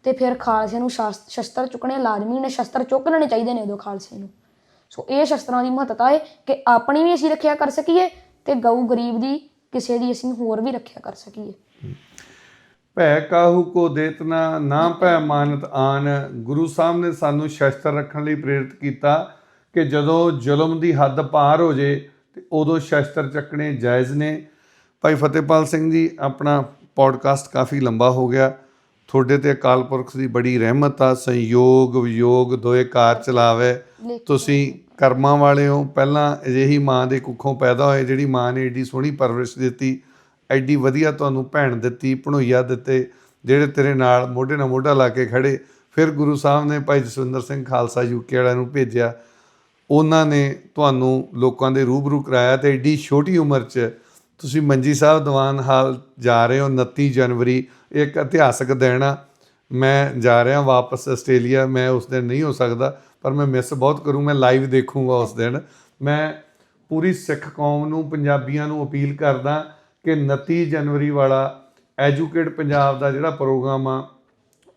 ਤੇ ਫਿਰ ਖਾਲਸੇ ਨੂੰ ਸ਼ਾਸ- ਸ਼ਸਤਰ ਚੁੱਕਣੇ ਲਾਜ਼ਮੀ ਨੇ, ਸ਼ਸਤਰ ਚੁੱਕ ਲੈਣੇ ਚਾਹੀਦੇ ਨੇ ਉਦੋਂ ਖਾਲਸੇ ਨੂੰ। ਸੋ ਇਹ ਸ਼ਸਤਰਾਂ ਦੀ ਮਹੱਤਤਾ ਹੈ ਕਿ ਆਪਣੀ ਵੀ ਅਸੀਂ ਰੱਖਿਆ ਕਰ ਸਕੀਏ ਤੇ ਗਊ ਗਰੀਬ ਦੀ, ਕਿਸੇ ਦੀ ਅਸੀਂ ਹੋਰ ਵੀ ਰੱਖਿਆ ਕਰ ਸਕੀਏ। ਭੈ ਕਾਹੂ ਕੋ ਦੇਤਨਾ ਨਾ ਭੈ ਮਾਨਤ ਆਨ। ਗੁਰੂ ਸਾਹਿਬ ਨੇ ਸਾਨੂੰ ਸ਼ਸਤਰ ਰੱਖਣ ਲਈ ਪ੍ਰੇਰਿਤ ਕੀਤਾ ਕਿ ਜਦੋਂ ਜ਼ੁਲਮ ਦੀ ਹੱਦ ਪਾਰ ਹੋ ਜੇ ਤੇ ਉਦੋਂ ਸ਼ਸਤਰ ਚੱਕਣੇ ਜਾਇਜ਼ ਨੇ। ਭਾਈ ਫਤਿਹਪਾਲ ਸਿੰਘ ਜੀ, ਆਪਣਾ ਪੋਡਕਾਸਟ ਕਾਫੀ ਲੰਬਾ ਹੋ ਗਿਆ। ਤੁਹਾਡੇ ਤੇ ਅਕਾਲ ਪੁਰਖ ਦੀ ਬੜੀ ਰਹਿਮਤ ਆ ਸੰਯੋਗ ਵਿਯੋਗ ਦੋਏ ਕਾਰ ਚਲਾਵੇ। ਤੁਸੀਂ ਕਰਮਾਂ ਵਾਲੇ ਹੋ ਪਹਿਲਾਂ ਅਜਿਹੀ ਮਾਂ ਦੇ ਕੁੱਖੋਂ ਪੈਦਾ ਹੋਏ ਜਿਹੜੀ ਮਾਂ ਨੇ ਏਡੀ ਸੋਹਣੀ ਪਰਵਰਿਸ਼ ਦਿੱਤੀ ਐਡੀ ਵਧੀਆ ਤੁਹਾਨੂੰ ਭੈਣ ਦਿੱਤੀ ਭਣੋਈਆ ਦਿੱਤੇ ਜਿਹੜੇ ਤੇਰੇ ਨਾਲ ਮੋਢੇ ਨਾਲ ਮੋਢਾ ਲਾ ਕੇ ਖੜੇ ਫਿਰ ਗੁਰੂ ਸਾਹਿਬ ਨੇ ਭਾਈ ਜਸਵਿੰਦਰ ਸਿੰਘ ਖਾਲਸਾ ਯੂਕੇ ਵਾਲਿਆਂ ਨੂੰ ਭੇਜਿਆ। ਉਹਨਾਂ ਨੇ ਤੁਹਾਨੂੰ ਲੋਕਾਂ ਦੇ ਰੂਬਰੂ ਕਰਾਇਆ ਤੇ ਏਡੀ ਛੋਟੀ ਉਮਰ 'ਚ ਤੁਸੀਂ ਮੰਜੀ ਸਾਹਿਬ ਦੀਵਾਨ ਹਾਲ ਜਾ ਰਹੇ ਹੋ 29 ਜਨਵਰੀ ਇਹ ਇੱਕ ਇਤਿਹਾਸਕ ਦਿਨ ਆ। ਮੈਂ ਜਾ ਰਿਹਾ ਵਾਪਸ ਆਸਟ੍ਰੇਲੀਆ, ਮੈਂ ਉਸ ਦਿਨ ਨਹੀਂ ਹੋ ਸਕਦਾ, ਪਰ ਮੈਂ ਮਿਸ ਬਹੁਤ ਕਰੂੰ, ਮੈਂ ਲਾਈਵ ਦੇਖੂੰਗਾ ਉਸ ਦਿਨ। ਮੈਂ ਪੂਰੀ ਸਿੱਖ ਕੌਮ ਨੂੰ, ਪੰਜਾਬੀਆਂ ਨੂੰ ਅਪੀਲ ਕਰਦਾ ਕਿ 29 ਜਨਵਰੀ ਵਾਲਾ ਐਜੂਕੇਟ ਪੰਜਾਬ ਦਾ ਜਿਹੜਾ ਪ੍ਰੋਗਰਾਮ ਆ,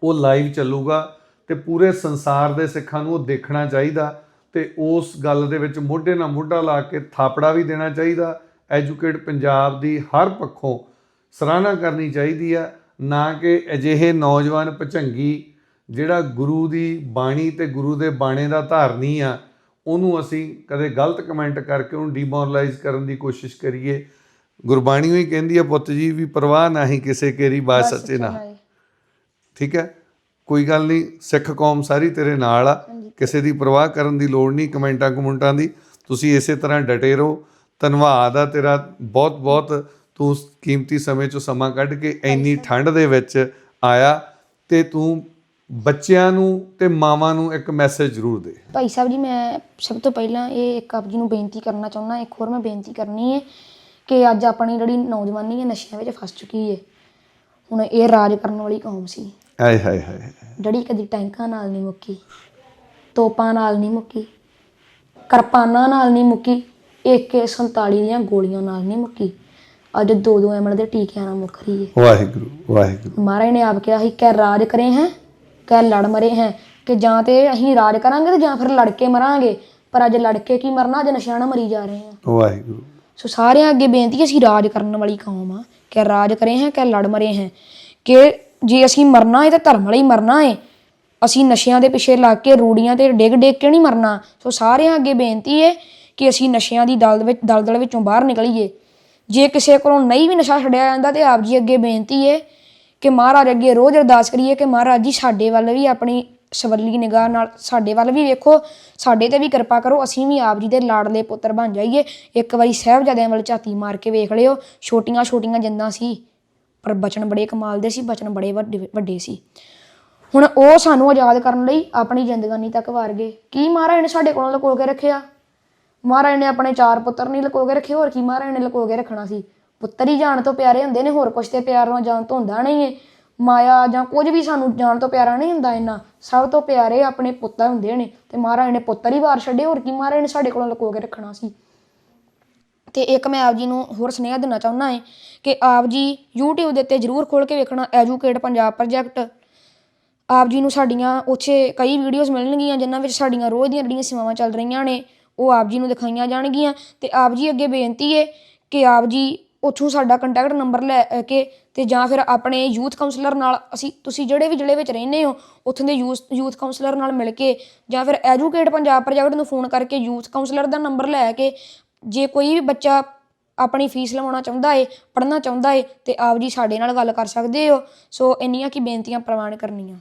ਉਹ ਲਾਈਵ ਚੱਲੂਗਾ ਤੇ ਪੂਰੇ ਸੰਸਾਰ ਦੇ ਸਿੱਖਾਂ ਨੂੰ ਉਹ ਦੇਖਣਾ ਚਾਹੀਦਾ ਤੇ ਉਸ ਗੱਲ ਦੇ ਵਿੱਚ ਮੋਢੇ ਨਾਲ ਮੋਢਾ ਲਾ ਕੇ ਥਾਪੜਾ ਵੀ ਦੇਣਾ ਚਾਹੀਦਾ। ਐਜੂਕੇਟ ਪੰਜਾਬ ਦੀ ਹਰ ਪੱਖੋਂ ਸਰਾਹਨਾ ਕਰਨੀ ਚਾਹੀਦੀ ਆ ਨਾ ਕਿ ਅਜਿਹੇ ਨੌਜਵਾਨ ਭਚੰਗੀ ਜਿਹੜਾ ਗੁਰੂ ਦੀ ਬਾਣੀ ਤੇ ਗੁਰੂ ਦੇ ਬਾਣੇ ਦਾ ਧਾਰਨੀ ਆ ਉਹਨੂੰ ਅਸੀਂ ਕਦੇ ਗਲਤ ਕਮੈਂਟ ਕਰਕੇ ਉਹਨੂੰ ਡੀਮੋਰਲਾਈਜ਼ ਕਰਨ ਦੀ ਕੋਸ਼ਿਸ਼ ਕਰੀਏ। ਗੁਰਬਾਣੀ ਵੀ ਕਹਿੰਦੀ ਆ ਪੁੱਤ ਜੀ ਵੀ ਪਰਵਾਹ ਨਹੀਂ ਕਿਸੇ ਕੇਰੀ ਬਾਤ ਸੱਚੇ ਨਾ। ਠੀਕ ਹੈ? ਕੋਈ ਗੱਲ ਨਹੀਂ ਸਿੱਖ ਕੌਮ ਸਾਰੀ ਤੇਰੇ ਨਾਲ ਆ। ਕਿਸੇ ਦੀ ਪਰਵਾਹ ਕਰਨ ਦੀ ਲੋੜ ਨਹੀਂ ਕਮੈਂਟਾਂ ਕਮੈਂਟਾਂ ਦੀ। ਤੁਸੀਂ ਇਸੇ ਤਰ੍ਹਾਂ ਡਟੇ ਰਹੋ। ਧੰਨਵਾਦ ਆ ਤੇਰਾ ਬਹੁਤ ਬਹੁਤ। ਤੂੰ ਉਸ ਕੀਮਤੀ ਸਮੇਂ ਚੋਂ ਸਮਾਂ ਕੱਢ ਕੇ ਇੰਨੀ ਠੰਡ ਦੇ ਵਿੱਚ ਆਇਆ ਤੇ ਤੂੰ ਬੱਚਿਆਂ ਨੂੰ ਤੇ ਮਾਵਾਂ ਨੂੰ ਇੱਕ ਮੈਸੇਜ ਜ਼ਰੂਰ ਦੇ। ਭਾਈ ਸਾਹਿਬ ਜੀ ਮੈਂ ਸਭ ਤੋਂ ਪਹਿਲਾਂ ਇਹ ਇੱਕ ਆਪ ਜੀ ਨੂੰ ਬੇਨਤੀ ਕਰਨਾ ਚਾਹੁੰਦਾ ਇੱਕ ਹੋਰ ਮੈਂ ਬੇਨਤੀ ਕਰਨੀ ਹੈ ਕਿ ਅੱਜ ਆਪਣੀ ਜਿਹੜੀ ਨੌਜਵਾਨੀ ਹੈ ਨਸ਼ਿਆਂ ਵਿੱਚ ਫਸ ਚੁੱਕੀ ਹੈ ਹੁਣ ਇਹ ਰਾਜ ਕਰਨ ਵਾਲੀ ਕੌਮ ਸੀ। ਆਏ ਹਾਏ ਹਾਏ। ਜਿਹੜੀ ਕਦੀ ਟੈਂਕਾਂ ਨਾਲ ਨਹੀਂ ਮੁੱਕੀ ਤੋਪਾਂ ਨਾਲ ਨਹੀਂ ਮੁੱਕੀ ਕਿਰਪਾਨਾਂ ਨਾਲ ਨਹੀਂ ਮੁੱਕੀ AK47 ਦੀਆਂ ਗੋਲੀਆਂ ਨਾਲ ਨਹੀਂ ਮੁੱਕੀ। ਅੱਜ ਦੋ ਦੋ ਐਮਐਲ ਦੇ ਟੀਕਿਆਂ ਨਾਲ ਮੁੱਕ ਰਹੀ ਹੈ। ਵਾਹਿਗੁਰੂ ਵਾਹਿਗੁਰੂ। ਮਹਾਰਾਜ ਨੇ ਆਪ ਕਿਹਾ ਸੀ ਕਿ ਰਾਜ ਕਰੇ ਹੈ ਕਿ ਲੜ ਮਰੇ ਹੈ ਕਿ ਜਾਂ ਤੇ ਅਸੀਂ ਰਾਜ ਕਰਾਂਗੇ ਤੇ ਜਾਂ ਫਿਰ ਲੜ ਕੇ ਮਰਾਂਗੇ। ਪਰ ਅੱਜ ਲੜ ਕੇ ਕੀ ਮਰਨਾ ਅੱਜ ਨਸ਼ਿਆਂ ਨਾਲ ਮਰੀ ਜਾ ਰਹੇ ਹਾਂ। ਵਾਹਿਗੁਰੂ। ਸੋ ਸਾਰਿਆਂ ਅੱਗੇ ਬੇਨਤੀ ਅਸੀਂ ਰਾਜ ਕਰਨ ਵਾਲੀ ਕੌਮ ਆ। ਕਿ ਰਾਜ ਕਰੇ ਹੈ ਕਿ ਲੜ ਮਰੇ ਹੈ। ਕਿ ਜੇ ਅਸੀਂ ਮਰਨਾ ਹੈ ਤਾਂ ਧਰਮ ਲਈ ਮਰਨਾ ਹੈ ਅਸੀਂ ਨਸ਼ਿਆਂ ਦੇ ਪਿੱਛੇ ਲੱਗ ਕੇ ਰੂੜੀਆਂ ਤੇ ਡਿੱਗ ਡਿੱਗ ਕੇ ਨਹੀਂ ਮਰਨਾ। ਸੋ ਸਾਰਿਆਂ ਅੱਗੇ ਬੇਨਤੀ ਹੈ ਕਿ ਅਸੀਂ ਨਸ਼ਿਆਂ ਦੀ ਦਲ ਵਿੱਚ, ਦਲਦਲ ਵਿੱਚੋਂ ਬਾਹਰ ਨਿਕਲੀਏ। ਜੇ ਕਿਸੇ ਕੋਲੋਂ ਨਹੀਂ ਵੀ ਨਸ਼ਾ ਛੱਡਿਆ ਜਾਂਦਾ ਤੇ ਆਪ ਜੀ ਅੱਗੇ ਬੇਨਤੀ ਹੈ ਕਿ ਮਹਾਰਾਜ ਅੱਗੇ ਰੋਜ਼ ਅਰਦਾਸ ਕਰੀਏ ਕਿ ਮਹਾਰਾਜ ਜੀ, ਸਾਡੇ ਵੱਲ ਵੀ ਆਪਣੀ ਸਵੱਲੀ ਨਿਗਾਹ ਨਾਲ, ਸਾਡੇ ਵੱਲ ਵੀ ਵੇਖੋ, ਸਾਡੇ ਤੇ ਵੀ ਕਿਰਪਾ ਕਰੋ, ਅਸੀਂ ਵੀ ਆਪ ਜੀ ਦੇ ਲਾਡਲੇ ਪੁੱਤਰ ਬਣ ਜਾਈਏ। ਇੱਕ ਵਾਰੀ ਸਾਹਿਬਜ਼ਾਦਿਆਂ ਵੱਲ ਝਾਤੀ ਮਾਰ ਕੇ ਵੇਖ ਲਿਓ, ਛੋਟੀਆਂ ਛੋਟੀਆਂ ਜਿੰਦਾਂ ਸੀ, ਪਰ ਬਚਨ ਬੜੇ ਕਮਾਲ ਦੇ ਸੀ, ਬਚਨ ਬੜੇ ਵੱਡੇ ਵੱਡੇ ਸੀ। ਹੁਣ ਉਹ ਸਾਨੂੰ ਆਜ਼ਾਦ ਕਰਨ ਲਈ ਆਪਣੀ ਜ਼ਿੰਦਗਾਨੀ ਤੱਕ ਵਾਰ ਗਏ। ਕੀ ਮਹਾਰਾਜ ਨੇ ਸਾਡੇ ਕੋਲੋਂ ਲੁਕੋ ਕੇ ਰੱਖਿਆ? ਮਹਾਰਾਜ ਨੇ ਆਪਣੇ ਚਾਰ ਪੁੱਤਰ ਨਹੀਂ ਲੁਕੋ ਕੇ ਰੱਖੇ, ਹੋਰ ਕੀ ਮਹਾਰਾਜ ਨੇ ਲੁਕੋ ਕੇ ਰੱਖਣਾ ਸੀ? ਪੁੱਤਰ ਹੀ ਜਾਣ ਤੋਂ ਪਿਆਰੇ ਹੁੰਦੇ ਨੇ, ਹੋਰ ਕੁਛ ਤੇ ਪਿਆਰ ਨਾਲ ਜਾਣ ਤੋਂ ਹੁੰਦਾ ਨਹੀਂ ਏ। ਮਾਇਆ ਜਾਂ ਕੁਝ ਵੀ ਸਾਨੂੰ ਜਾਣ ਤੋਂ ਪਿਆਰਾ ਨਹੀਂ ਹੁੰਦਾ ਇੰਨਾ। ਸਭ ਤੋਂ ਪਿਆਰੇ ਆਪਣੇ ਪੁੱਤਰ ਹੁੰਦੇ ਨੇ ਤੇ ਮਹਾਰਾਜ ਨੇ ਪੁੱਤਰ ਹੀ ਵਾਰ ਛੱਡੇ, ਹੋਰ ਕੀ ਮਹਾਰਾਜ ਨੇ ਸਾਡੇ ਕੋਲੋਂ ਲੁਕੋ ਕੇ ਰੱਖਣਾ ਸੀ? ਤੇ ਇੱਕ ਮੈਂ ਆਪ ਜੀ ਨੂੰ ਹੋਰ ਸੁਨੇਹਾ ਦੇਣਾ ਚਾਹੁੰਦਾ ਹਾਂ ਕਿ ਆਪ ਜੀ YouTube ਦੇ ਉੱਤੇ ਜਰੂਰ ਖੋਲ ਕੇ ਵੇਖਣਾ ਐਜੂਕੇਟ ਪੰਜਾਬ ਪ੍ਰੋਜੈਕਟ ਆਪ ਜੀ ਨੂੰ ਸਾਡੀਆਂ ਉੱਥੇ ਕਈ ਵੀਡੀਓਜ਼ ਮਿਲਣਗੀਆਂ, ਜਿਨ੍ਹਾਂ ਵਿੱਚ ਸਾਡੀਆਂ ਰੋਜ਼ ਦੀਆਂ ਜਿਹੜੀਆਂ ਸੇਵਾਵਾਂ ਚੱਲ ਰਹੀਆਂ ਨੇ ਉਹ ਆਪ ਜੀ ਨੂੰ ਦਿਖਾਈਆਂ ਜਾਣਗੀਆਂ ਤੇ ਆਪ ਜੀ ਅੱਗੇ ਬੇਨਤੀ ਹੈ ਕਿ ਆਪ ਜੀ ਉੱਥੋਂ ਸਾਡਾ ਕੰਟੈਕਟ ਨੰਬਰ ਲੈ ਕੇ ਤੇ ਜਾਂ ਫਿਰ ਆਪਣੇ ਯੂਥ ਕਾਉਂਸਲਰ ਨਾਲ ਅਸੀਂ, ਤੁਸੀਂ ਜਿਹੜੇ ਵੀ ਜ਼ਿਲ੍ਹੇ ਵਿੱਚ ਰਹਿੰਦੇ ਹੋ, ਉੱਥੋਂ ਦੇ ਯੂਥ ਯੂਥ ਕਾਉਂਸਲਰ ਨਾਲ ਮਿਲ ਕੇ ਜਾਂ ਫਿਰ ਐਜੂਕੇਟ ਪੰਜਾਬ ਪ੍ਰੋਜੈਕਟ ਨੂੰ ਫੋਨ ਕਰਕੇ ਯੂਥ ਕਾਉਂਸਲਰ ਦਾ ਨੰਬਰ ਲੈ ਕੇ ਜੇ ਕੋਈ ਵੀ ਬੱਚਾ ਆਪਣੀ ਫੀਸ ਲਵਾਉਣਾ ਚਾਹੁੰਦਾ ਏ, ਪੜ੍ਹਨਾ ਚਾਹੁੰਦਾ ਏ ਤੇ ਆਪ ਜੀ ਸਾਡੇ ਨਾਲ ਗੱਲ ਕਰ ਸਕਦੇ ਹੋ। ਸੋ ਇੰਨੀਆਂ ਕੀ ਬੇਨਤੀਆਂ ਪ੍ਰਵਾਨ ਕਰਨੀਆਂ।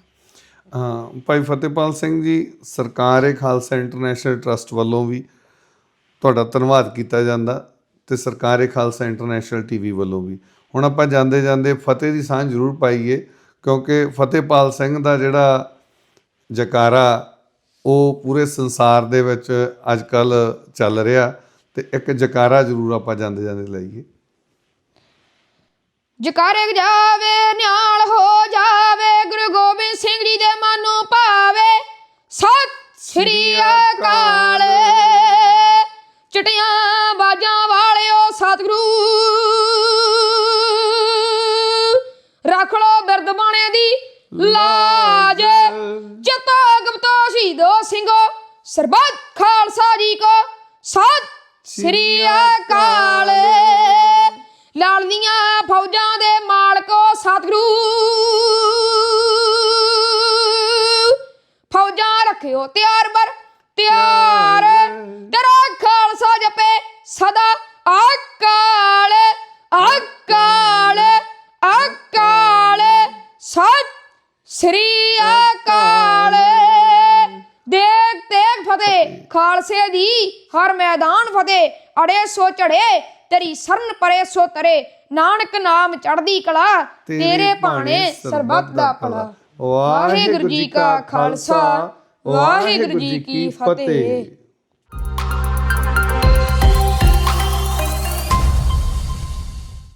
ਹਾਂ, ਭਾਈ ਫਤਿਹਪਾਲ ਸਿੰਘ ਜੀ, ਸਰਕਾਰ ਏ ਖਾਲਸਾ ਇੰਟਰਨੈਸ਼ਨਲ ਟਰਸਟ ਵੱਲੋਂ ਵੀ ਤੁਹਾਡਾ ਧੰਨਵਾਦ ਕੀਤਾ ਜਾਂਦਾ ਤੇ ਸਰਕਾਰ ਏ ਖਾਲਸਾ ਇੰਟਰਨੈਸ਼ਨਲ ਟੀਵੀ ਵੱਲੋਂ ਵੀ। ਹੁਣ ਆਪਾਂ ਜਾਂਦੇ ਜਾਂਦੇ ਫਤਿਹ ਦੀ ਸਾਂਝ ਜ਼ਰੂਰ ਪਾਈਏ, ਕਿਉਂਕਿ ਫਤਿਹਪਾਲ ਸਿੰਘ ਦਾ ਜਿਹੜਾ ਜਕਾਰਾ, ਉਹ ਪੂਰੇ ਸੰਸਾਰ ਦੇ ਵਿੱਚ ਅੱਜ ਕੱਲ ਚੱਲ ਰਿਹਾ ਤੇ ਇੱਕ ਜਕਾਰਾ ਜ਼ਰੂਰ ਆਪਾਂ ਜਾਂਦੇ ਜਾਂਦੇ ਲਾਈਏ। ਜਕਾਰੇ ਜਾਵੇ ਨਿਹਾਲ ਹੋ ਜਾਵੇ ਗੁਰੂ ਗੋਬਿੰਦ ਸਿੰਘ ਜੀ ਦੇ ਮਨ ਨੂੰ ਭਾਵੇ ਸਤਿ ਸ੍ਰੀ ਅਕਾਲ। ਚਟੀਆਂ ਬਾਜਾਂ ਵਾਲਿਓ ਸਤਿਗੁਰੂ ਰੱਖ ਲੋ ਬਿਰਦ ਬਾਣੇ ਦੀ ਲਾਜ। ਚਤੋ ਗਪਤੋ ਸ਼ਹੀਦੋ ਸਿੰਘੋ ਸਰਬੱਤ ਖਾਲਸਾ ਜੀ ਕੋ ਸਤਿ ਸ੍ਰੀ ਅਕਾਲ। ਫੌਜਾਂ ਦੇ ਮਾਲਕੋ ਸਤਿਗੁਰੂ। ਫੌਜਾਂ ਰੱਖਿਓ ਤਿਆਰ ਬਰ, ਤਿਆਰ। ਤੇਰਾ ਖਾਲਸਾ ਜਪੇ ਸਦਾ ਅਕਾਲ ਅਕਾਲ ਅਕਾਲ। ਸਤ ਸ੍ਰੀ ਅਕਾਲ। ਦੇਖ ਤੇਗ ਫਤਿਹ, ਖਾਲਸੇ ਦੀ ਹਰ ਮੈਦਾਨ ਫਤਿਹ, ਅੜੇ ਸੋ ਚੜੇ ਤੇਰੀ ਸਰਨ ਪਰੇ ਸੋ ਤਰੇ ਨਾਨਕ ਨਾਮ ਚੜਦੀ ਕਲਾ ਤੇਰੇ ਭਾਣੇ ਸਰਬੱਤ ਦਾ ਭਲਾ। ਵਾਹਿਗੁਰੂ ਜੀ ਕਾ ਖਾਲਸਾ ਵਾਹਿਗੁਰੂ ਜੀ ਕੀ ਫਤਿਹ।